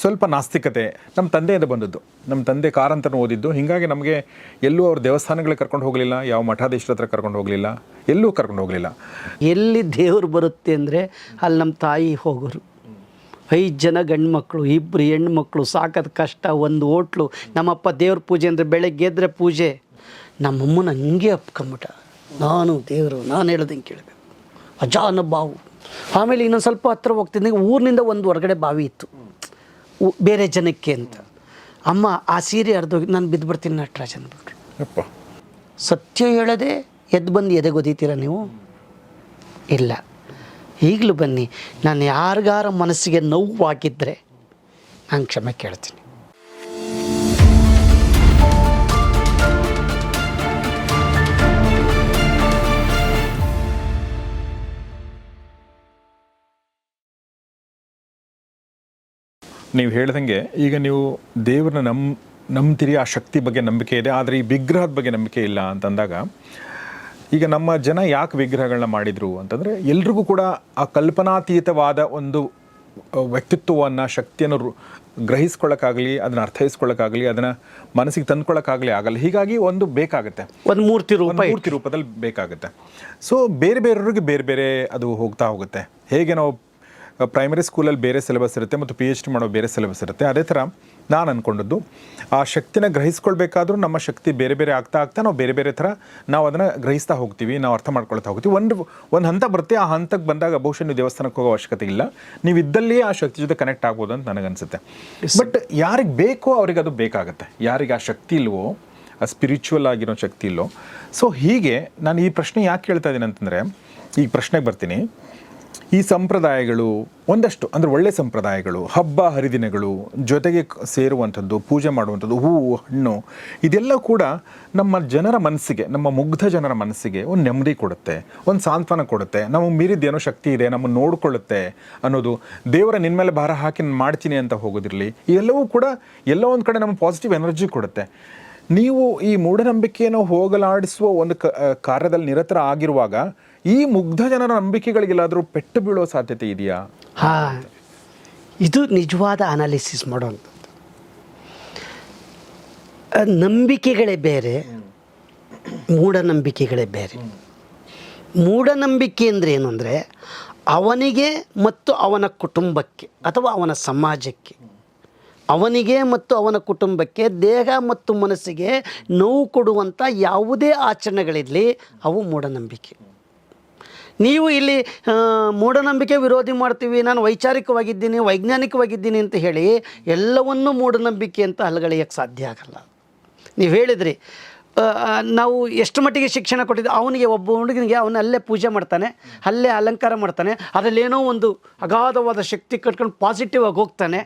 ಸ್ವಲ್ಪ ನಾಸ್ತಿಕತೆ. ನಮ್ಮ ತಂದೆಯಿಂದ ಬಂದದ್ದು. ನಮ್ಮ ತಂದೆ ಕಾರಂತನ ಓದಿದ್ದು. ಹೀಗಾಗಿ ನಮಗೆ ಎಲ್ಲೂ ಅವ್ರ ದೇವಸ್ಥಾನಗಳಿಗೆ ಕರ್ಕೊಂಡು ಹೋಗಲಿಲ್ಲ, ಯಾವ ಮಠಾಧೀಶರ ಹತ್ರ ಕರ್ಕೊಂಡು ಹೋಗಲಿಲ್ಲ, ಎಲ್ಲೂ ಕರ್ಕೊಂಡು ಹೋಗಲಿಲ್ಲ. ಎಲ್ಲಿ ದೇವರು ಬರುತ್ತೆ ಅಂದರೆ ಅಲ್ಲಿ ನಮ್ಮ ತಾಯಿ ಹೋಗೋರು. ಐದು ಜನ ಗಂಡು ಮಕ್ಕಳು ಇಬ್ಬರು ಹೆಣ್ಮಕ್ಳು, ಸಾಕೋದು ಕಷ್ಟ, ಒಂದು ಹೋಟ್ಲು, ನಮ್ಮಪ್ಪ ದೇವ್ರ ಪೂಜೆ ಅಂದರೆ ಬೆಳಗ್ಗೆ ಎದ್ರೆ ಪೂಜೆ. ನಮ್ಮಮ್ಮನ ಹಂಗೆ ಅಪ್ಕೊಂಬಿಟ್ಟ. ನಾನು ದೇವರು, ನಾನು ಹೇಳ್ದಂಗೆ ಕೇಳಬೇಕು. ಅಜಾನ ಬಾವು ಆಮೇಲೆ ಇನ್ನೊಂದು ಸ್ವಲ್ಪ ಹತ್ರ ಹೋಗ್ತಿದ್ದಂಗೆ ಊರಿನಿಂದ ಒಂದು ಹೊರಗಡೆ ಬಾವಿ ಇತ್ತು. ಬೇರೆ ಜನಕ್ಕೆ ಅಂತ. ಅಮ್ಮ ಆ ಸೀರೆ ಹರಿದೋಗಿ ನಾನು ಬಿದ್ದುಬಿಡ್ತೀನಿ ನಟರಾಜ್ ಅಂದ್ಬಿಟ್ರು ಸತ್ಯ ಹೇಳದೆ ಎದ್ದು ಬಂದು ಎದೆಗೊದೀತೀರ ನೀವು? ಇಲ್ಲ. ಈಗಲೂ ಬನ್ನಿ. ನಾನು ಯಾರಿಗಾರ ಮನಸ್ಸಿಗೆ ನೋವು ಹಾಕಿದ್ದರೆ ನಾನು ಕ್ಷಮೆ ಕೇಳ್ತೀನಿ. ನೀವು ಹೇಳ್ದಂಗೆ ಈಗ ನೀವು ದೇವ್ರನ್ನ ನಮ್ಮ ನಂಬ್ತೀರಿ ಆ ಶಕ್ತಿ ಬಗ್ಗೆ ನಂಬಿಕೆ ಇದೆ ಆದರೆ ಈ ವಿಗ್ರಹದ ಬಗ್ಗೆ ನಂಬಿಕೆ ಇಲ್ಲ ಅಂತಂದಾಗ ಈಗ ನಮ್ಮ ಜನ ಯಾಕೆ ವಿಗ್ರಹಗಳನ್ನ ಮಾಡಿದರು ಅಂತಂದರೆ ಎಲ್ರಿಗೂ ಕೂಡ ಆ ಕಲ್ಪನಾತೀತವಾದ ಒಂದು ವ್ಯಕ್ತಿತ್ವವನ್ನು ಶಕ್ತಿಯನ್ನು ಗ್ರಹಿಸ್ಕೊಳ್ಳೋಕ್ಕಾಗಲಿ ಅದನ್ನು ಅರ್ಥೈಸ್ಕೊಳ್ಳೋಕ್ಕಾಗಲಿ ಅದನ್ನು ಮನಸ್ಸಿಗೆ ತಂದ್ಕೊಳ್ಳೋಕ್ಕಾಗಲಿ ಆಗಲ್ಲ. ಹೀಗಾಗಿ ಒಂದು ಬೇಕಾಗುತ್ತೆ. ಒಂದು ಮೂರ್ತಿ ರೂಪ ಮೂರ್ತಿ ರೂಪದಲ್ಲಿ ಬೇಕಾಗುತ್ತೆ. ಸೊ ಬೇರೆ ಬೇರೆಯವ್ರಿಗೆ ಬೇರೆ ಬೇರೆ ಅದು ಹೋಗ್ತಾ ಹೋಗುತ್ತೆ. ಹೇಗೆ ನಾವು ಪ್ರೈಮರಿ ಸ್ಕೂಲಲ್ಲಿ ಬೇರೆ ಸಿಲೆಬಸ್ ಇರುತ್ತೆ ಮತ್ತು ಪಿ ಎಚ್ ಡಿ ಮಾಡೋ ಬೇರೆ ಸಿಲೆಬಸ್ ಇರುತ್ತೆ. ಅದೇ ಥರ ನಾನು ಅಂದ್ಕೊಂಡದ್ದು ಆ ಶಕ್ತಿನ ಗ್ರಹಿಸ್ಕೊಳ್ಬೇಕಾದ್ರೂ ನಮ್ಮ ಶಕ್ತಿ ಬೇರೆ ಬೇರೆ ಆಗ್ತಾ ಆಗ್ತಾ ನಾವು ಬೇರೆ ಬೇರೆ ಥರ ನಾವು ಅದನ್ನು ಗ್ರಹಿಸ್ತಾ ಹೋಗ್ತೀವಿ ನಾವು ಅರ್ಥ ಮಾಡ್ಕೊಳ್ತಾ ಹೋಗ್ತೀವಿ. ಒಂದು ಒಂದು ಹಂತ ಬರುತ್ತೆ ಆ ಹಂತಕ್ಕೆ ಬಂದಾಗ ಬಹುಶಃ ನೀವು ದೇವಸ್ಥಾನಕ್ಕೆ ಹೋಗೋ ಅವಶ್ಯಕತೆ ಇಲ್ಲ. ನೀವು ಇದ್ದಲ್ಲಿಯೇ ಆ ಶಕ್ತಿ ಜೊತೆ ಕನೆಕ್ಟ್ ಆಗ್ಬೋದು ಅಂತ ನನಗನ್ಸುತ್ತೆ. ಬಟ್ ಯಾರಿಗೆ ಬೇಕೋ ಅವ್ರಿಗೆ ಅದು ಬೇಕಾಗುತ್ತೆ. ಯಾರಿಗೆ ಆ ಶಕ್ತಿ ಇಲ್ವೋ ಆ ಸ್ಪಿರಿಚುವಲ್ ಆಗಿರೋ ಶಕ್ತಿ ಇಲ್ಲೋ ಸೊ ಹೀಗೆ ನಾನು ಈ ಪ್ರಶ್ನೆ ಯಾಕೆ ಕೇಳ್ತಾ ಇದ್ದೀನಿ ಅಂತಂದರೆ ಈ ಪ್ರಶ್ನೆಗೆ ಬರ್ತೀನಿ. ಈ ಸಂಪ್ರದಾಯಗಳು ಒಂದಷ್ಟು, ಅಂದರೆ ಒಳ್ಳೆ ಸಂಪ್ರದಾಯಗಳು, ಹಬ್ಬ ಹರಿದಿನಗಳು, ಜೊತೆಗೆ ಸೇರುವಂಥದ್ದು, ಪೂಜೆ ಮಾಡುವಂಥದ್ದು, ಹೂವು, ಹಣ್ಣು, ಇದೆಲ್ಲ ಕೂಡ ನಮ್ಮ ಜನರ ಮನಸ್ಸಿಗೆ, ನಮ್ಮ ಮುಗ್ಧ ಜನರ ಮನಸ್ಸಿಗೆ ಒಂದು ನೆಮ್ಮದಿ ಕೊಡುತ್ತೆ, ಒಂದು ಸಾಂತ್ವನ ಕೊಡುತ್ತೆ. ನಮಗೆ ಮೀರಿದ್ದೇನೋ ಶಕ್ತಿ ಇದೆ, ನಮ್ಮನ್ನು ನೋಡಿಕೊಳ್ಳುತ್ತೆ ಅನ್ನೋದು, ದೇವರ ನಿನ್ನ ಮೇಲೆ ಭಾರ ಹಾಕಿ ಮಾಡ್ತೀನಿ ಅಂತ ಹೋಗೋದಿರಲಿ, ಇವೆಲ್ಲವೂ ಕೂಡ ಎಲ್ಲೋ ಒಂದು ಕಡೆ ನಮ್ಮ ಪಾಸಿಟಿವ್ ಎನರ್ಜಿ ಕೊಡುತ್ತೆ. ನೀವು ಈ ಮೂಢನಂಬಿಕೆಯನ್ನು ಹೋಗಲಾಡಿಸುವ ಒಂದು ಕಾರ್ಯದಲ್ಲಿ ನಿರತರ ಆಗಿರುವಾಗ ಈ ಮುಗ್ಧ ಜನರ ನಂಬಿಕೆಗಳಿಗೆಲ್ಲಾದರೂ ಪೆಟ್ಟು ಬೀಳೋ ಸಾಧ್ಯತೆ ಇದೆಯಾ? ಹಾ, ಇದು ನಿಜವಾದ ಅನಾಲಿಸಿಸ್ ಮಾಡೋವಂಥದ್ದು. ನಂಬಿಕೆಗಳೇ ಬೇರೆ, ಮೂಢನಂಬಿಕೆಗಳೇ ಬೇರೆ. ಮೂಢನಂಬಿಕೆ ಅಂದರೆ ಏನು ಅಂದರೆ, ಅವನಿಗೆ ಮತ್ತು ಅವನ ಕುಟುಂಬಕ್ಕೆ ಅಥವಾ ಅವನ ಸಮಾಜಕ್ಕೆ, ಅವನಿಗೆ ಮತ್ತು ಅವನ ಕುಟುಂಬಕ್ಕೆ ದೇಹ ಮತ್ತು ಮನಸ್ಸಿಗೆ ನೋವು ಕೊಡುವಂಥ ಯಾವುದೇ ಆಚರಣೆಗಳಿರಲಿ ಅವು ಮೂಢನಂಬಿಕೆ. ನೀವು ಇಲ್ಲಿ ಮೂಢನಂಬಿಕೆ ವಿರೋಧಿ ಮಾಡ್ತೀವಿ ನಾನು ವೈಚಾರಿಕವಾಗಿದ್ದೀನಿ ವೈಜ್ಞಾನಿಕವಾಗಿದ್ದೀನಿ ಅಂತ ಹೇಳಿ ಎಲ್ಲವನ್ನೂ ಮೂಢನಂಬಿಕೆ ಅಂತ ಅಲ್ಗಳೆಯಕ್ಕೆ ಸಾಧ್ಯ ಆಗಲ್ಲ. ನೀವು ಹೇಳಿದ್ರಿ ನಾವು ಎಷ್ಟು ಮಟ್ಟಿಗೆ ಶಿಕ್ಷಣ ಕೊಟ್ಟಿದ್ದೆ ಅವನಿಗೆ ಒಬ್ಬ ಹುಡುಗನಿಗೆ ಅವನ ಅಲ್ಲೇ ಪೂಜೆ ಮಾಡ್ತಾನೆ ಅಲ್ಲೇ ಅಲಂಕಾರ ಮಾಡ್ತಾನೆ ಅದರಲ್ಲೇನೋ ಒಂದು ಅಗಾಧವಾದ ಶಕ್ತಿ ಕಟ್ಕೊಂಡು ಪಾಸಿಟಿವ್ ಆಗಿ ಹೋಗ್ತಾನೆ.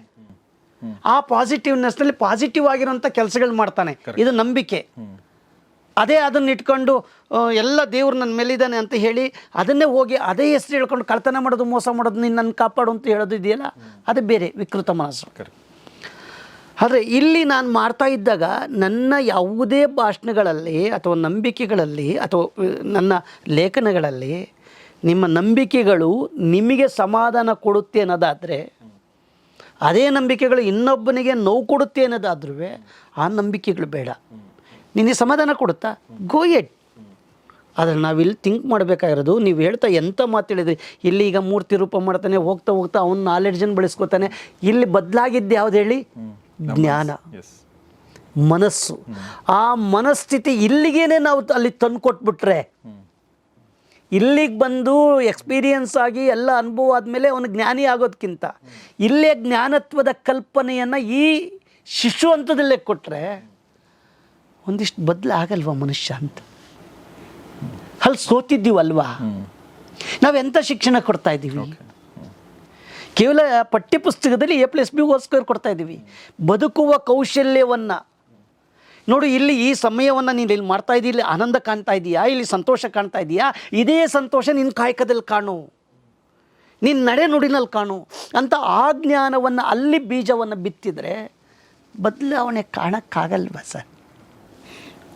ಆ ಪಾಸಿಟಿವ್ನೆಸ್ನಲ್ಲಿ ಪಾಸಿಟಿವ್ ಆಗಿರೋಂಥ ಕೆಲಸಗಳು ಮಾಡ್ತಾನೆ. ಇದು ನಂಬಿಕೆ. ಅದೇ ಅದನ್ನ ಇಟ್ಕೊಂಡು ಎಲ್ಲ ದೇವ್ರು ನನ್ನ ಮೇಲಿದ್ದಾನೆ ಅಂತ ಹೇಳಿ ಅದನ್ನೇ ಹೋಗಿ ಅದೇ ಹೆಸರು ಹೇಳ್ಕೊಂಡು ಕಳ್ತನ ಮಾಡೋದು ಮೋಸ ಮಾಡೋದು ನೀನು ನನ್ನ ಕಾಪಾಡು ಅಂತ ಹೇಳೋದು ಇದೆಯಲ್ಲ? ಅದು ಬೇರೆ ವಿಕೃತ ಮನಸ್ಸು. ಆದರೆ ಇಲ್ಲಿ ನಾನು ಮಾಡ್ತಾ ಇದ್ದಾಗ ನನ್ನ ಯಾವುದೇ ಭಾಷಣಗಳಲ್ಲಿ ಅಥವಾ ನಂಬಿಕೆಗಳಲ್ಲಿ ಅಥವಾ ನನ್ನ ಲೇಖನಗಳಲ್ಲಿ ನಿಮ್ಮ ನಂಬಿಕೆಗಳು ನಿಮಗೆ ಸಮಾಧಾನ ಕೊಡುತ್ತೆ ಅನ್ನೋದಾದರೆ ಅದೇ ನಂಬಿಕೆಗಳು ಇನ್ನೊಬ್ಬನಿಗೆ ನೋವು ಕೊಡುತ್ತೆ ಅನ್ನೋದಾದ್ರೂ ಆ ನಂಬಿಕೆಗಳು ಬೇಡ. ನಿನಗೆ ಸಮಾಧಾನ ಕೊಡುತ್ತಾ? ಗೋ ಎಟ್ ಆದರೆ ನಾವಿಲ್ಲಿ ಥಿಂಕ್ ಮಾಡಬೇಕಾಗಿರೋದು ನೀವು ಹೇಳ್ತಾ ಎಂಥ ಮಾತು ಹೇಳಿದ್ರಿ. ಇಲ್ಲಿ ಈಗ ಮೂರ್ತಿ ರೂಪ ಮಾಡ್ತಾನೆ ಹೋಗ್ತಾ ಹೋಗ್ತಾ ಅವ್ನ ನಾಲೆಡ್ಜನ್ನು ಬೆಳೆಸ್ಕೊತಾನೆ. ಇಲ್ಲಿ ಬದಲಾಗಿದ್ದು ಯಾವ್ದು ಹೇಳಿ? ಜ್ಞಾನ. ಮನಸ್ಸು. ಆ ಮನಸ್ಥಿತಿ ಇಲ್ಲಿಗೇನೆ ನಾವು ಅಲ್ಲಿ ತಂದು ಕೊಟ್ಬಿಟ್ರೆ ಇಲ್ಲಿಗೆ ಬಂದು ಎಕ್ಸ್ಪೀರಿಯನ್ಸ್ ಆಗಿ ಎಲ್ಲ ಅನುಭವ ಆದಮೇಲೆ ಅವನು ಜ್ಞಾನಿ ಆಗೋದಕ್ಕಿಂತ ಇಲ್ಲೇ ಜ್ಞಾನತ್ವದ ಕಲ್ಪನೆಯನ್ನು ಈ ಶಿಶು ಹಂತದಲ್ಲೇ ಕೊಟ್ಟರೆ ಒಂದಿಷ್ಟು ಬದಲಾಗಲ್ವಾ ಮನುಷ್ಯ ಅಂತ? ಅಲ್ಲಿ ಸೋತಿದ್ದೀವಲ್ವಾ? ನಾವೆಂಥ ಶಿಕ್ಷಣ ಕೊಡ್ತಾ ಇದ್ದೀವಿ? ಕೇವಲ ಪಠ್ಯಪುಸ್ತಕದಲ್ಲಿ ಎ ಪ್ಲಸ್ ಬಿಗೋಸ್ಕರ ಕೊಡ್ತಾ ಇದ್ದೀವಿ. ಬದುಕುವ ಕೌಶಲ್ಯವನ್ನು. ನೋಡು ಇಲ್ಲಿ ಈ ಸಮಯವನ್ನು ನೀನು ಇಲ್ಲಿ ಮಾಡ್ತಾ ಇದ್ದೀಯ ಇಲ್ಲಿ ಆನಂದ ಕಾಣ್ತಾ ಇದೀಯಾ ಇಲ್ಲಿ ಸಂತೋಷ ಕಾಣ್ತಾ ಇದೀಯಾ ಇದೇ ಸಂತೋಷ ನಿನ್ನ ಕಾಯಕದಲ್ಲಿ ಕಾಣು. ನಿನ್ನ ನಡೆ ನುಡಿನಲ್ಲಿ ಕಾಣು. ಅಂತ ಆ ಜ್ಞಾನವನ್ನು ಅಲ್ಲಿ ಬೀಜವನ್ನು ಬಿತ್ತಿದರೆ ಬದಲಾವಣೆ ಕಾಣಕ್ಕಾಗಲ್ವ ಸರ್?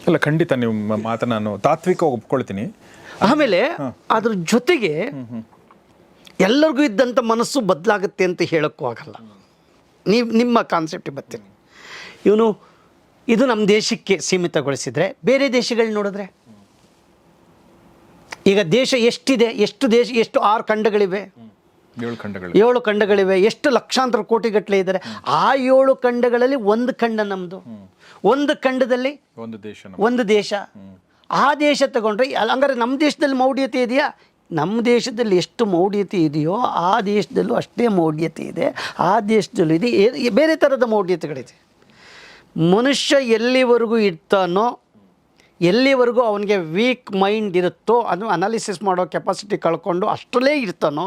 ಅಲ್ಲ ಖಂಡಿತ ನಿಮ್ಮ ಮಾತನ್ನ ನಾನು ತಾತ್ವಿಕ ಒಪ್ಕೊಳ್ತೀನಿ. ಆಮೇಲೆ ಅದ್ರ ಜೊತೆಗೆ ಎಲ್ಲರಿಗೂ ಇದ್ದಂಥ ಮನಸ್ಸು ಬದಲಾಗುತ್ತೆ ಅಂತ ಹೇಳೋಕ್ಕೂ ಆಗಲ್ಲ. ನೀವು ನಿಮ್ಮ ಕಾನ್ಸೆಪ್ಟಿಗೆ ಬರ್ತೀನಿ. ಇವನು ಇದು ನಮ್ಮ ದೇಶಕ್ಕೆ ಸೀಮಿತಗೊಳಿಸಿದರೆ ಬೇರೆ ದೇಶಗಳು ನೋಡಿದ್ರೆ? ಈಗ ದೇಶ ಎಷ್ಟಿದೆ? ಎಷ್ಟು ದೇಶ ಎಷ್ಟು ಆರು ಖಂಡಗಳಿವೆ? ಏಳು ಖಂಡಗಳು ಏಳು ಖಂಡಗಳಿವೆ. ಎಷ್ಟು ಲಕ್ಷಾಂತರ ಕೋಟಿಗಟ್ಟಲೆ ಇದ್ದಾರೆ? ಆ ಏಳು ಖಂಡಗಳಲ್ಲಿ ಒಂದು ಖಂಡ ನಮ್ಮದು ಒಂದು ಖಂಡದಲ್ಲಿ ಒಂದು ದೇಶ ಒಂದು ದೇಶ. ಆ ದೇಶ ತಗೊಂಡ್ರೆ ಹಂಗಾರೆ ನಮ್ಮ ದೇಶದಲ್ಲಿ ಮೌಢ್ಯತೆ ಇದೆಯಾ? ನಮ್ಮ ದೇಶದಲ್ಲಿ ಎಷ್ಟು ಮೌಢ್ಯತೆ ಇದೆಯೋ ಆ ದೇಶದಲ್ಲೂ ಅಷ್ಟೇ ಮೌಢ್ಯತೆ ಇದೆ. ಆ ದೇಶದಲ್ಲೂ ಇದೆ. ಬೇರೆ ಥರದ ಮೌಢ್ಯತೆಗಳಿದೆ. ಮನುಷ್ಯ ಎಲ್ಲಿವರೆಗೂ ಇರ್ತಾನೋ ಎಲ್ಲಿವರೆಗೂ ಅವನಿಗೆ ವೀಕ್ ಮೈಂಡ್ ಇರುತ್ತೋ ಅದು ಅನಾಲಿಸಿಸ್ ಮಾಡೋ ಕೆಪಾಸಿಟಿ ಕಳ್ಕೊಂಡು ಅಷ್ಟರಲ್ಲೇ ಇರ್ತಾನೋ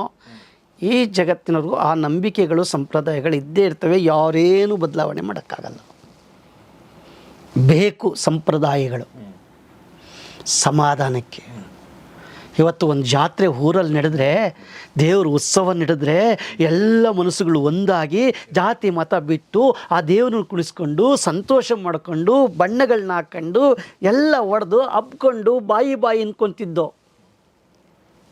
ಈ ಜಗತ್ತಿನವ್ರಿಗೂ ಆ ನಂಬಿಕೆಗಳು ಸಂಪ್ರದಾಯಗಳು ಇದ್ದೇ ಇರ್ತವೆ. ಯಾರೇನು ಬದಲಾವಣೆ ಮಾಡೋಕ್ಕಾಗಲ್ಲ. ಬೇಕು ಸಂಪ್ರದಾಯಗಳು. ಸಮಾಧಾನಕ್ಕೆ. ಇವತ್ತು ಒಂದು ಜಾತ್ರೆ ಊರಲ್ಲಿ ನಡೆದ್ರೆ, ದೇವ್ರ ಉತ್ಸವ ನಡೆದ್ರೆ ಎಲ್ಲ ಮನಸ್ಸುಗಳು ಒಂದಾಗಿ ಜಾತಿ ಮತ ಬಿಟ್ಟು ಆ ದೇವ್ರನ್ನ ಕುಣಿಸ್ಕೊಂಡು ಸಂತೋಷ ಮಾಡ್ಕೊಂಡು ಬಣ್ಣಗಳನ್ನ ಹಾಕ್ಕೊಂಡು ಎಲ್ಲ ಒಡೆದು ಹಬ್ಕೊಂಡು ಬಾಯಿ ಬಾಯಿ ಅನ್ಕೊಂತಿದ್ದೋ.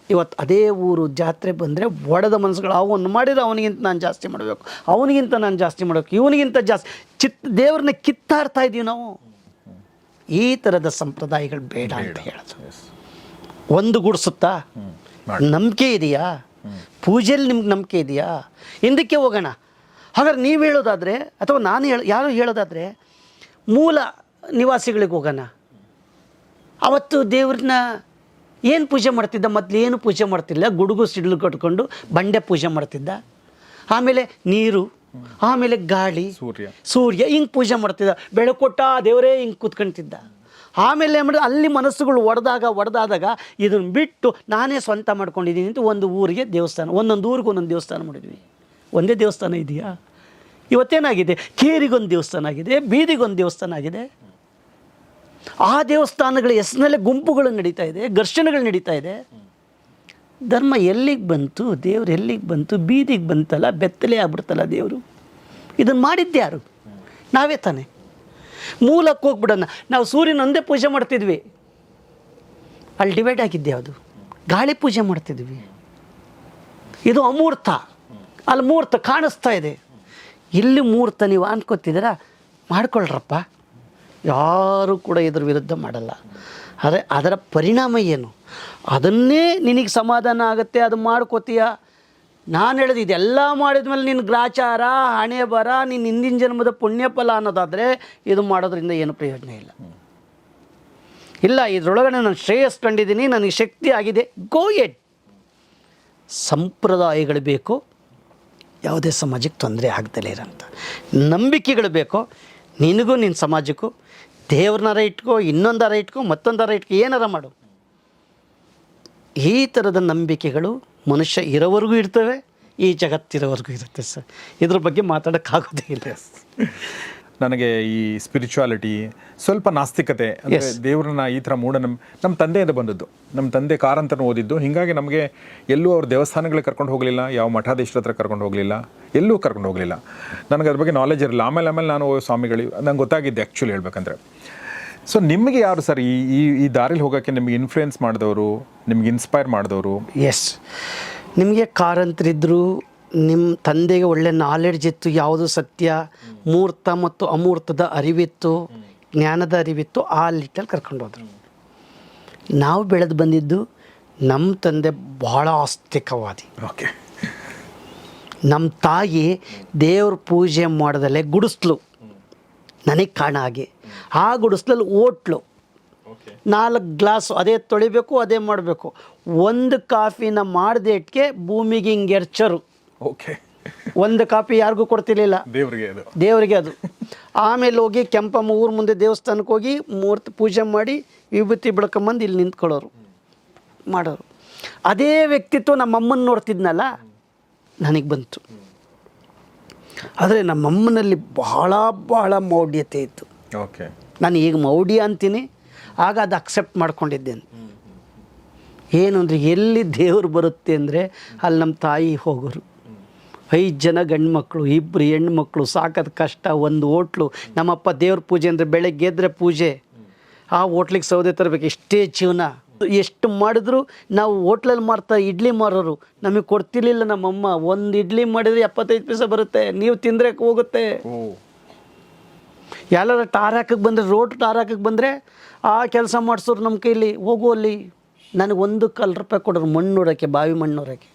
ಇವತ್ತು ಅದೇ ಊರು ಜಾತ್ರೆ ಬಂದರೆ ಒಡೆದ ಮನಸ್ಸುಗಳು ಅವನು ಮಾಡಿದ್ರೆ ಅವನಿಗಿಂತ ನಾನು ಜಾಸ್ತಿ ಮಾಡಬೇಕು ಅವನಿಗಿಂತ ನಾನು ಜಾಸ್ತಿ ಮಾಡಬೇಕು ಇವನಿಗಿಂತ ಜಾಸ್ತಿ. ಚಿತ್ ದೇವ್ರನ್ನ ಕಿತ್ತಾಡ್ತಾ ಇದ್ದೀವಿ ನಾವು. ಈ ಥರದ ಸಂಪ್ರದಾಯಗಳು ಬೇಡ ಅಂತ ಹೇಳೋದು. ಒಂದು ಗುಡಿಸುತ್ತಾ? ನಂಬಿಕೆ ಇದೆಯಾ? ಪೂಜೆಯಲ್ಲಿ ನಿಮ್ಗೆ ನಂಬಿಕೆ ಇದೆಯಾ? ಹಿಂದಕ್ಕೆ ಹೋಗೋಣ. ಹಾಗಾದ್ರೆ ನೀವು ಹೇಳೋದಾದರೆ ಅಥವಾ ನಾನು ಹೇಳ ಯಾರು ಹೇಳೋದಾದರೆ ಮೂಲ ನಿವಾಸಿಗಳಿಗೆ ಹೋಗೋಣ. ಅವತ್ತು ದೇವ್ರನ್ನ ಏನು ಪೂಜೆ ಮಾಡ್ತಿದ್ದ? ಮೊದಲು ಏನು ಪೂಜೆ ಮಾಡ್ತಿಲ್ಲ ಗುಡುಗು ಸಿಡಿಲು ಕಟ್ಕೊಂಡು ಬಂಡೆ ಪೂಜೆ ಮಾಡ್ತಿದ್ದ. ಆಮೇಲೆ ನೀರು ಆಮೇಲೆ ಗಾಳಿ ಸೂರ್ಯ. ಸೂರ್ಯ ಹಿಂಗೆ ಪೂಜೆ ಮಾಡ್ತಿದ್ದ. ಬೆಳಕೊಟ್ಟ ದೇವರೇ ಹಿಂಗೆ ಕೂತ್ಕೊಂತಿದ್ದ ಆಮೇಲೆ ಏನು ಮಾಡಿದ್ರೆ ಅಲ್ಲಿ ಮನಸ್ಸುಗಳು ಒಡೆದಾಗ ಒಡೆದಾದಾಗ ಇದನ್ನು ಬಿಟ್ಟು ನಾನೇ ಸ್ವಂತ ಮಾಡ್ಕೊಂಡಿದ್ದೀನಿ ಅಂತ ಒಂದು ಊರಿಗೆ ದೇವಸ್ಥಾನ ಒಂದೊಂದು ಊರಿಗೆ ಒಂದೊಂದು ದೇವಸ್ಥಾನ ಮಾಡಿದ್ವಿ. ಒಂದೇ ದೇವಸ್ಥಾನ ಇದೆಯಾ? ಇವತ್ತೇನಾಗಿದೆ? ಕೇರಿಗೊಂದು ದೇವಸ್ಥಾನ ಆಗಿದೆ ಬೀದಿಗೊಂದು ದೇವಸ್ಥಾನ ಆಗಿದೆ. ಆ ದೇವಸ್ಥಾನಗಳ ಹೆಸರಿನಲ್ಲೇ ಗುಂಪುಗಳು ನಡೀತಾ ಇದೆ, ಘರ್ಷಣೆಗಳು ನಡೀತಾ ಇದೆ. ಧರ್ಮ ಎಲ್ಲಿಗೆ ಬಂತು, ದೇವ್ರು ಎಲ್ಲಿಗೆ ಬಂತು, ಬೀದಿಗೆ ಬಂತಲ್ಲ, ಬೆತ್ತಲೆ ಆಗ್ಬಿಡ್ತಲ್ಲ ದೇವರು. ಇದನ್ನು ಮಾಡಿದ್ದೆ ಯಾರು? ನಾವೇ ತಾನೆ. ಮೂಲಕ್ಕೆ ಹೋಗ್ಬಿಡೋಣ. ನಾವು ಸೂರ್ಯನ ಒಂದೇ ಪೂಜೆ ಮಾಡ್ತಿದ್ವಿ. ಅಲ್ಲಿ ಡಿವೈಡ್ ಆಗಿದ್ದೆ ಅದು ಗಾಳಿ ಪೂಜೆ ಮಾಡ್ತಿದ್ವಿ. ಇದು ಅಮೂರ್ತ. ಅಲ್ಲಿ ಮೂರ್ತ ಕಾಣಿಸ್ತಾ ಇದೆ. ಇಲ್ಲಿ ಮೂರ್ತ ನೀವು ಅನ್ಕೋತಿದ್ದೀರಾ? ಮಾಡ್ಕೊಳ್ರಪ್ಪ. ಯಾರು ಕೂಡ ಇದ್ರ ವಿರುದ್ಧ ಮಾಡಲ್ಲ. ಆದರೆ ಅದರ ಪರಿಣಾಮ ಏನು? ಅದನ್ನೇ ನಿನಗೆ ಸಮಾಧಾನ ಆಗುತ್ತೆ, ಅದು ಮಾಡ್ಕೋತೀಯ? ನಾನು ಹೇಳಿದ ಇದೆಲ್ಲ ಮಾಡಿದ್ಮೇಲೆ ನಿನ್ನ ಗ್ರಾಚಾರ, ಹಣೆ ಬರ ನಿನ್ನ ಹಿಂದಿನ ಜನ್ಮದ ಪುಣ್ಯಫಲ ಅನ್ನೋದಾದರೆ ಇದು ಮಾಡೋದ್ರಿಂದ ಏನು ಪ್ರಯೋಜನ ಇಲ್ಲ. ಇಲ್ಲ, ಇದರೊಳಗಡೆ ನಾನು ಶ್ರೇಯಸ್ ಕಂಡಿದ್ದೀನಿ, ನನಗೆ ಶಕ್ತಿ ಆಗಿದೆ. ಗೋ ಎಟ್ ಸಂಪ್ರದಾಯಗಳು ಬೇಕು, ಯಾವುದೇ ಸಮಾಜಕ್ಕೆ ತೊಂದರೆ ಆಗ್ದಲೇ ಇರೋಂಥ. ನಂಬಿಕೆಗಳು ಬೇಕು, ನಿನಗೂ ನಿನ್ನ ಸಮಾಜಕ್ಕೂ ದೇವ್ರನಾರ ಇಟ್ಕೋ ಇನ್ನೊಂದರ ಇಟ್ಕೋ ಮತ್ತೊಂದರ ಇಟ್ಕೋ, ಏನಾರ ಮಾಡು. ಈ ಥರದ ನಂಬಿಕೆಗಳು ಮನುಷ್ಯ ಇರೋವರೆಗೂ ಇರ್ತವೆ, ಈ ಜಗತ್ತಿರೋವರೆಗೂ ಇರುತ್ತೆ ಸರ್. ಇದ್ರ ಬಗ್ಗೆ ಮಾತಾಡೋಕ್ಕಾಗೋದೇ ಇಲ್ಲ. ನನಗೆ ಈ ಸ್ಪಿರಿಚುವಾಲಿಟಿ ಸ್ವಲ್ಪ ನಾಸ್ತಿಕತೆ ಅಂದರೆ ದೇವ್ರನ್ನ ಈ ಥರ ಮೂಢನಂಬ ನಮ್ಮ ತಂದೆಯಿಂದ ಬಂದದ್ದು. ನಮ್ಮ ತಂದೆ ಕಾರಂತನ ಓದಿದ್ದು. ಹೀಗಾಗಿ ನಮಗೆ ಎಲ್ಲೂ ಅವ್ರ ದೇವಸ್ಥಾನಗಳಿಗೆ ಕರ್ಕೊಂಡು ಹೋಗಲಿಲ್ಲ ಯಾವ ಮಠಾಧೀಶರ ಹತ್ರ ಕರ್ಕೊಂಡು ಹೋಗಲಿಲ್ಲ ಎಲ್ಲೂ ಕರ್ಕೊಂಡು ಹೋಗಲಿಲ್ಲ. ನನಗೆ ಅದ್ರ ಬಗ್ಗೆ ನಾಲೆಜ್ ಇರಲಿಲ್ಲ. ಆಮೇಲೆ ಆಮೇಲೆ ನಾನು ಸ್ವಾಮಿಗಳು ನಂಗೆ ಗೊತ್ತಾಗಿದ್ದೆ ಆ್ಯಕ್ಚುಲಿ ಹೇಳ್ಬೇಕಂದ್ರೆ. ಸೊ ನಿಮಗೆ ಯಾರು ಸರ್ ಈ ಈ ಈ ದಾರಿಲಿ ಹೋಗೋಕ್ಕೆ ನಿಮಗೆ ಇನ್ಫ್ಲುಯೆನ್ಸ್ ಮಾಡಿದವರು ನಿಮ್ಗೆ ಇನ್ಸ್ಪೈರ್ ಮಾಡಿದವರು? ಎಸ್ ನಿಮಗೆ ಕಾರಂತರಿದ್ದರು ನಿಮ್ಮ ತಂದೆಗೆ ಒಳ್ಳೆ ನಾಲೆಡ್ಜ್ ಇತ್ತು ಯಾವುದು ಸತ್ಯ ಮೂರ್ತ ಮತ್ತು ಅಮೂರ್ತದ ಅರಿವಿತ್ತು ಜ್ಞಾನದ ಅರಿವಿತ್ತು ಆ ಲಿಟ್ಟಲ್ಲಿ ಕರ್ಕೊಂಡು ಹೋದರು. ನಾವು ಬೆಳೆದು ಬಂದಿದ್ದು ನಮ್ಮ ತಂದೆ ಬಹಳ ಆಸ್ತಿಕವಾದಿ. ಓಕೆ ನಮ್ಮ ತಾಯಿ ದೇವ್ರ ಪೂಜೆ ಮಾಡೋದಲ್ಲೇ ಗುಡಿಸ್ಲು. ನನಗೆ ಕಾಣ ಹಾಗೆ. ಆ ಗುಡಿಸ್ಲಲ್ಲಿ ಓಟ್ಲು ನಾಲ್ಕು ಗ್ಲಾಸು ಅದೇ ತೊಳಿಬೇಕು ಅದೇ ಮಾಡಬೇಕು. ಒಂದು ಕಾಫಿನ ಮಾಡ್ದೇಟ್ಗೆ ಭೂಮಿಗೆ ಹಿಂಗೆ ಎರ್ಚರು. ಓಕೆ ಒಂದು ಕಾಪಿ ಯಾರಿಗೂ ಕೊಡ್ತಿರ್ಲಿಲ್ಲ. ದೇವರಿಗೆ ಅದು. ದೇವರಿಗೆ ಅದು. ಆಮೇಲೆ ಹೋಗಿ ಕೆಂಪಮ್ಮ ಊರ ಮುಂದೆ ದೇವಸ್ಥಾನಕ್ಕೆ ಹೋಗಿ ಮೂರ್ತಿ ಪೂಜೆ ಮಾಡಿ ವಿಭೂತಿ ಬೆಳ್ಕೊಂಬಂದು ಇಲ್ಲಿ ನಿಂತ್ಕೊಳ್ಳೋರು ಮಾಡೋರು. ಅದೇ ವ್ಯಕ್ತಿತ್ವ ನಮ್ಮಮ್ಮನ ನೋಡ್ತಿದ್ನಲ್ಲ ನನಗೆ ಬಂತು. ಆದರೆ ನಮ್ಮಮ್ಮನಲ್ಲಿ ಬಹಳ ಬಹಳ ಮೌಢ್ಯತೆ ಇತ್ತು. ಓಕೆ ನಾನು ಈಗ ಮೌಢ್ಯ ಅಂತೀನಿ ಆಗ ಅದು ಅಕ್ಸೆಪ್ಟ್ ಮಾಡ್ಕೊಂಡಿದ್ದೇನೆ ಏನು ಅಂದರೆ ಎಲ್ಲಿ ದೇವರು ಬರುತ್ತೆ ಅಂದರೆ ಅಲ್ಲಿ ನಮ್ಮ ತಾಯಿ ಹೋಗೋರು. ಐದು ಜನ ಗಂಡು ಮಕ್ಕಳು ಇಬ್ಬರು ಹೆಣ್ಮಕ್ಳು ಸಾಕೋದು ಕಷ್ಟ ಒಂದು ಹೋಟ್ಲು. ನಮ್ಮಪ್ಪ ದೇವ್ರ ಪೂಜೆ ಅಂದರೆ ಬೆಳಗ್ಗೆ ಎದ್ರೆ ಪೂಜೆ. ಆ ಹೋಟ್ಲಿಗೆ ಸೌದೆ ತರಬೇಕು ಇಷ್ಟೇ ಜೀವನ. ಎಷ್ಟು ಮಾಡಿದ್ರು ನಾವು ಹೋಟ್ಲಲ್ಲಿ ಮಾರ್ತಾ ಇಡ್ಲಿ ಮಾರೋರು. ನಮಗೆ ಕೊಡ್ತಿರ್ಲಿಲ್ಲ ನಮ್ಮಮ್ಮ. ಒಂದು ಇಡ್ಲಿ ಮಾಡಿದ್ರೆ ಎಪ್ಪತ್ತೈದು ಪೈಸೆ ಬರುತ್ತೆ. ನೀವು ತಿಂದ್ರೆ ಹೋಗುತ್ತೆ. ಯಾರು ಎಲ್ಲರ ಟಾರ್ ಹಾಕಕ್ಕೆ ಬಂದರೆ ರೋಡ್ ಟಾರ್ ಹಾಕಕ್ಕೆ ಬಂದರೆ ಆ ಕೆಲಸ ಮಾಡಿಸೋರು ನಮ್ಮ ಕೈಲಿ ಹೋಗು ಅಲ್ಲಿ. ನನಗೆ ಒಂದು ಕಾಲು ರೂಪಾಯಿ ಕೊಡೋರು ಮಣ್ಣೂರಕ್ಕೆ ಬಾವಿ ಮಣ್ಣು ಮಣ್ಣೂರಕ್ಕೆ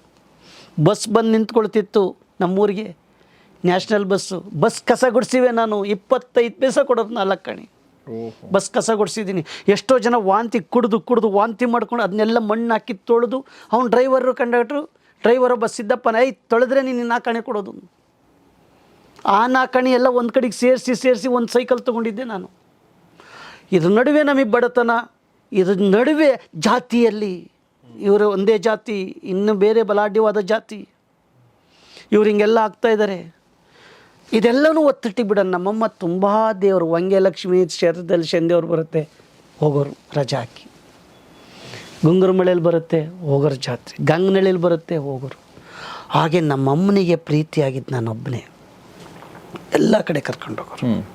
ಬಸ್ ಬಂದು ನಿಂತ್ಕೊಳ್ತಿತ್ತು ನಮ್ಮೂರಿಗೆ. National bus. ಬಸ್ ಕಸ ಗುಡಿಸಿವೆ ನಾನು. ಇಪ್ಪತ್ತೈದು ಪೈಸೆ ಕೊಡೋದು ನಾಲ್ಕು ಕಣಿ. ಬಸ್ ಕಸ ಗುಡಿಸಿದ್ದೀನಿ. ಎಷ್ಟೋ ಜನ ವಾಂತಿ ಕುಡಿದು ಕುಡಿದು ವಾಂತಿ ಮಾಡ್ಕೊಂಡು ಅದನ್ನೆಲ್ಲ ಮಣ್ಣು ಹಾಕಿ ತೊಳೆದು ಅವ್ನು ಡ್ರೈವರು ಕಂಡಕ್ಟ್ರು ಡ್ರೈವರು ಬಸ್ ಇದ್ದಪ್ಪನ ಐ ತೊಳೆದ್ರೆ ನೀನು ನಾಲ್ಕಣೆ ಕೊಡೋದು. ಆ ನಾಲ್ಕಣೆ ಎಲ್ಲ ಒಂದು ಕಡೆಗೆ ಸೇರಿಸಿ ಸೇರಿಸಿ ಒಂದು ಸೈಕಲ್ ತೊಗೊಂಡಿದ್ದೆ ನಾನು. ಇದ್ರ ನಡುವೆ ನಮಗೆ ಬಡತನ. ಇದ್ರ ನಡುವೆ ಜಾತಿಯಲ್ಲಿ ಇವರು ಒಂದೇ ಜಾತಿ ಇನ್ನು ಬೇರೆ ಬಲಾಢ್ಯವಾದ ಜಾತಿ. ಇವ್ರು ಹಿಂಗೆಲ್ಲ ಆಗ್ತಾ ಇದ್ದಾರೆ ಇದೆಲ್ಲನೂ ಒತ್ತಿಟ್ಟು ಬಿಡ ನಮ್ಮಮ್ಮ ತುಂಬ ದೇವರು. ವಂಗೆ ಲಕ್ಷ್ಮಿ ಕ್ಷೇತ್ರದಲ್ಲಿ ಶಂದೇವ್ರು ಬರುತ್ತೆ ಹೋಗೋರು ರಜಾ ಹಾಕಿ. ಗುಂಗುರು ಮಳೆಯಲ್ಲಿ ಬರುತ್ತೆ ಹೋಗೋರು ಜಾತ್ರೆ. ಗಂಗನಳ್ಳಿಲಿ ಬರುತ್ತೆ ಹೋಗೋರು. ಹಾಗೆ ನಮ್ಮಮ್ಮನಿಗೆ ಪ್ರೀತಿಯಾಗಿದ್ದು ನಾನೊಬ್ಬನೇ. ಎಲ್ಲ ಕಡೆ ಕರ್ಕೊಂಡೋಗೋರು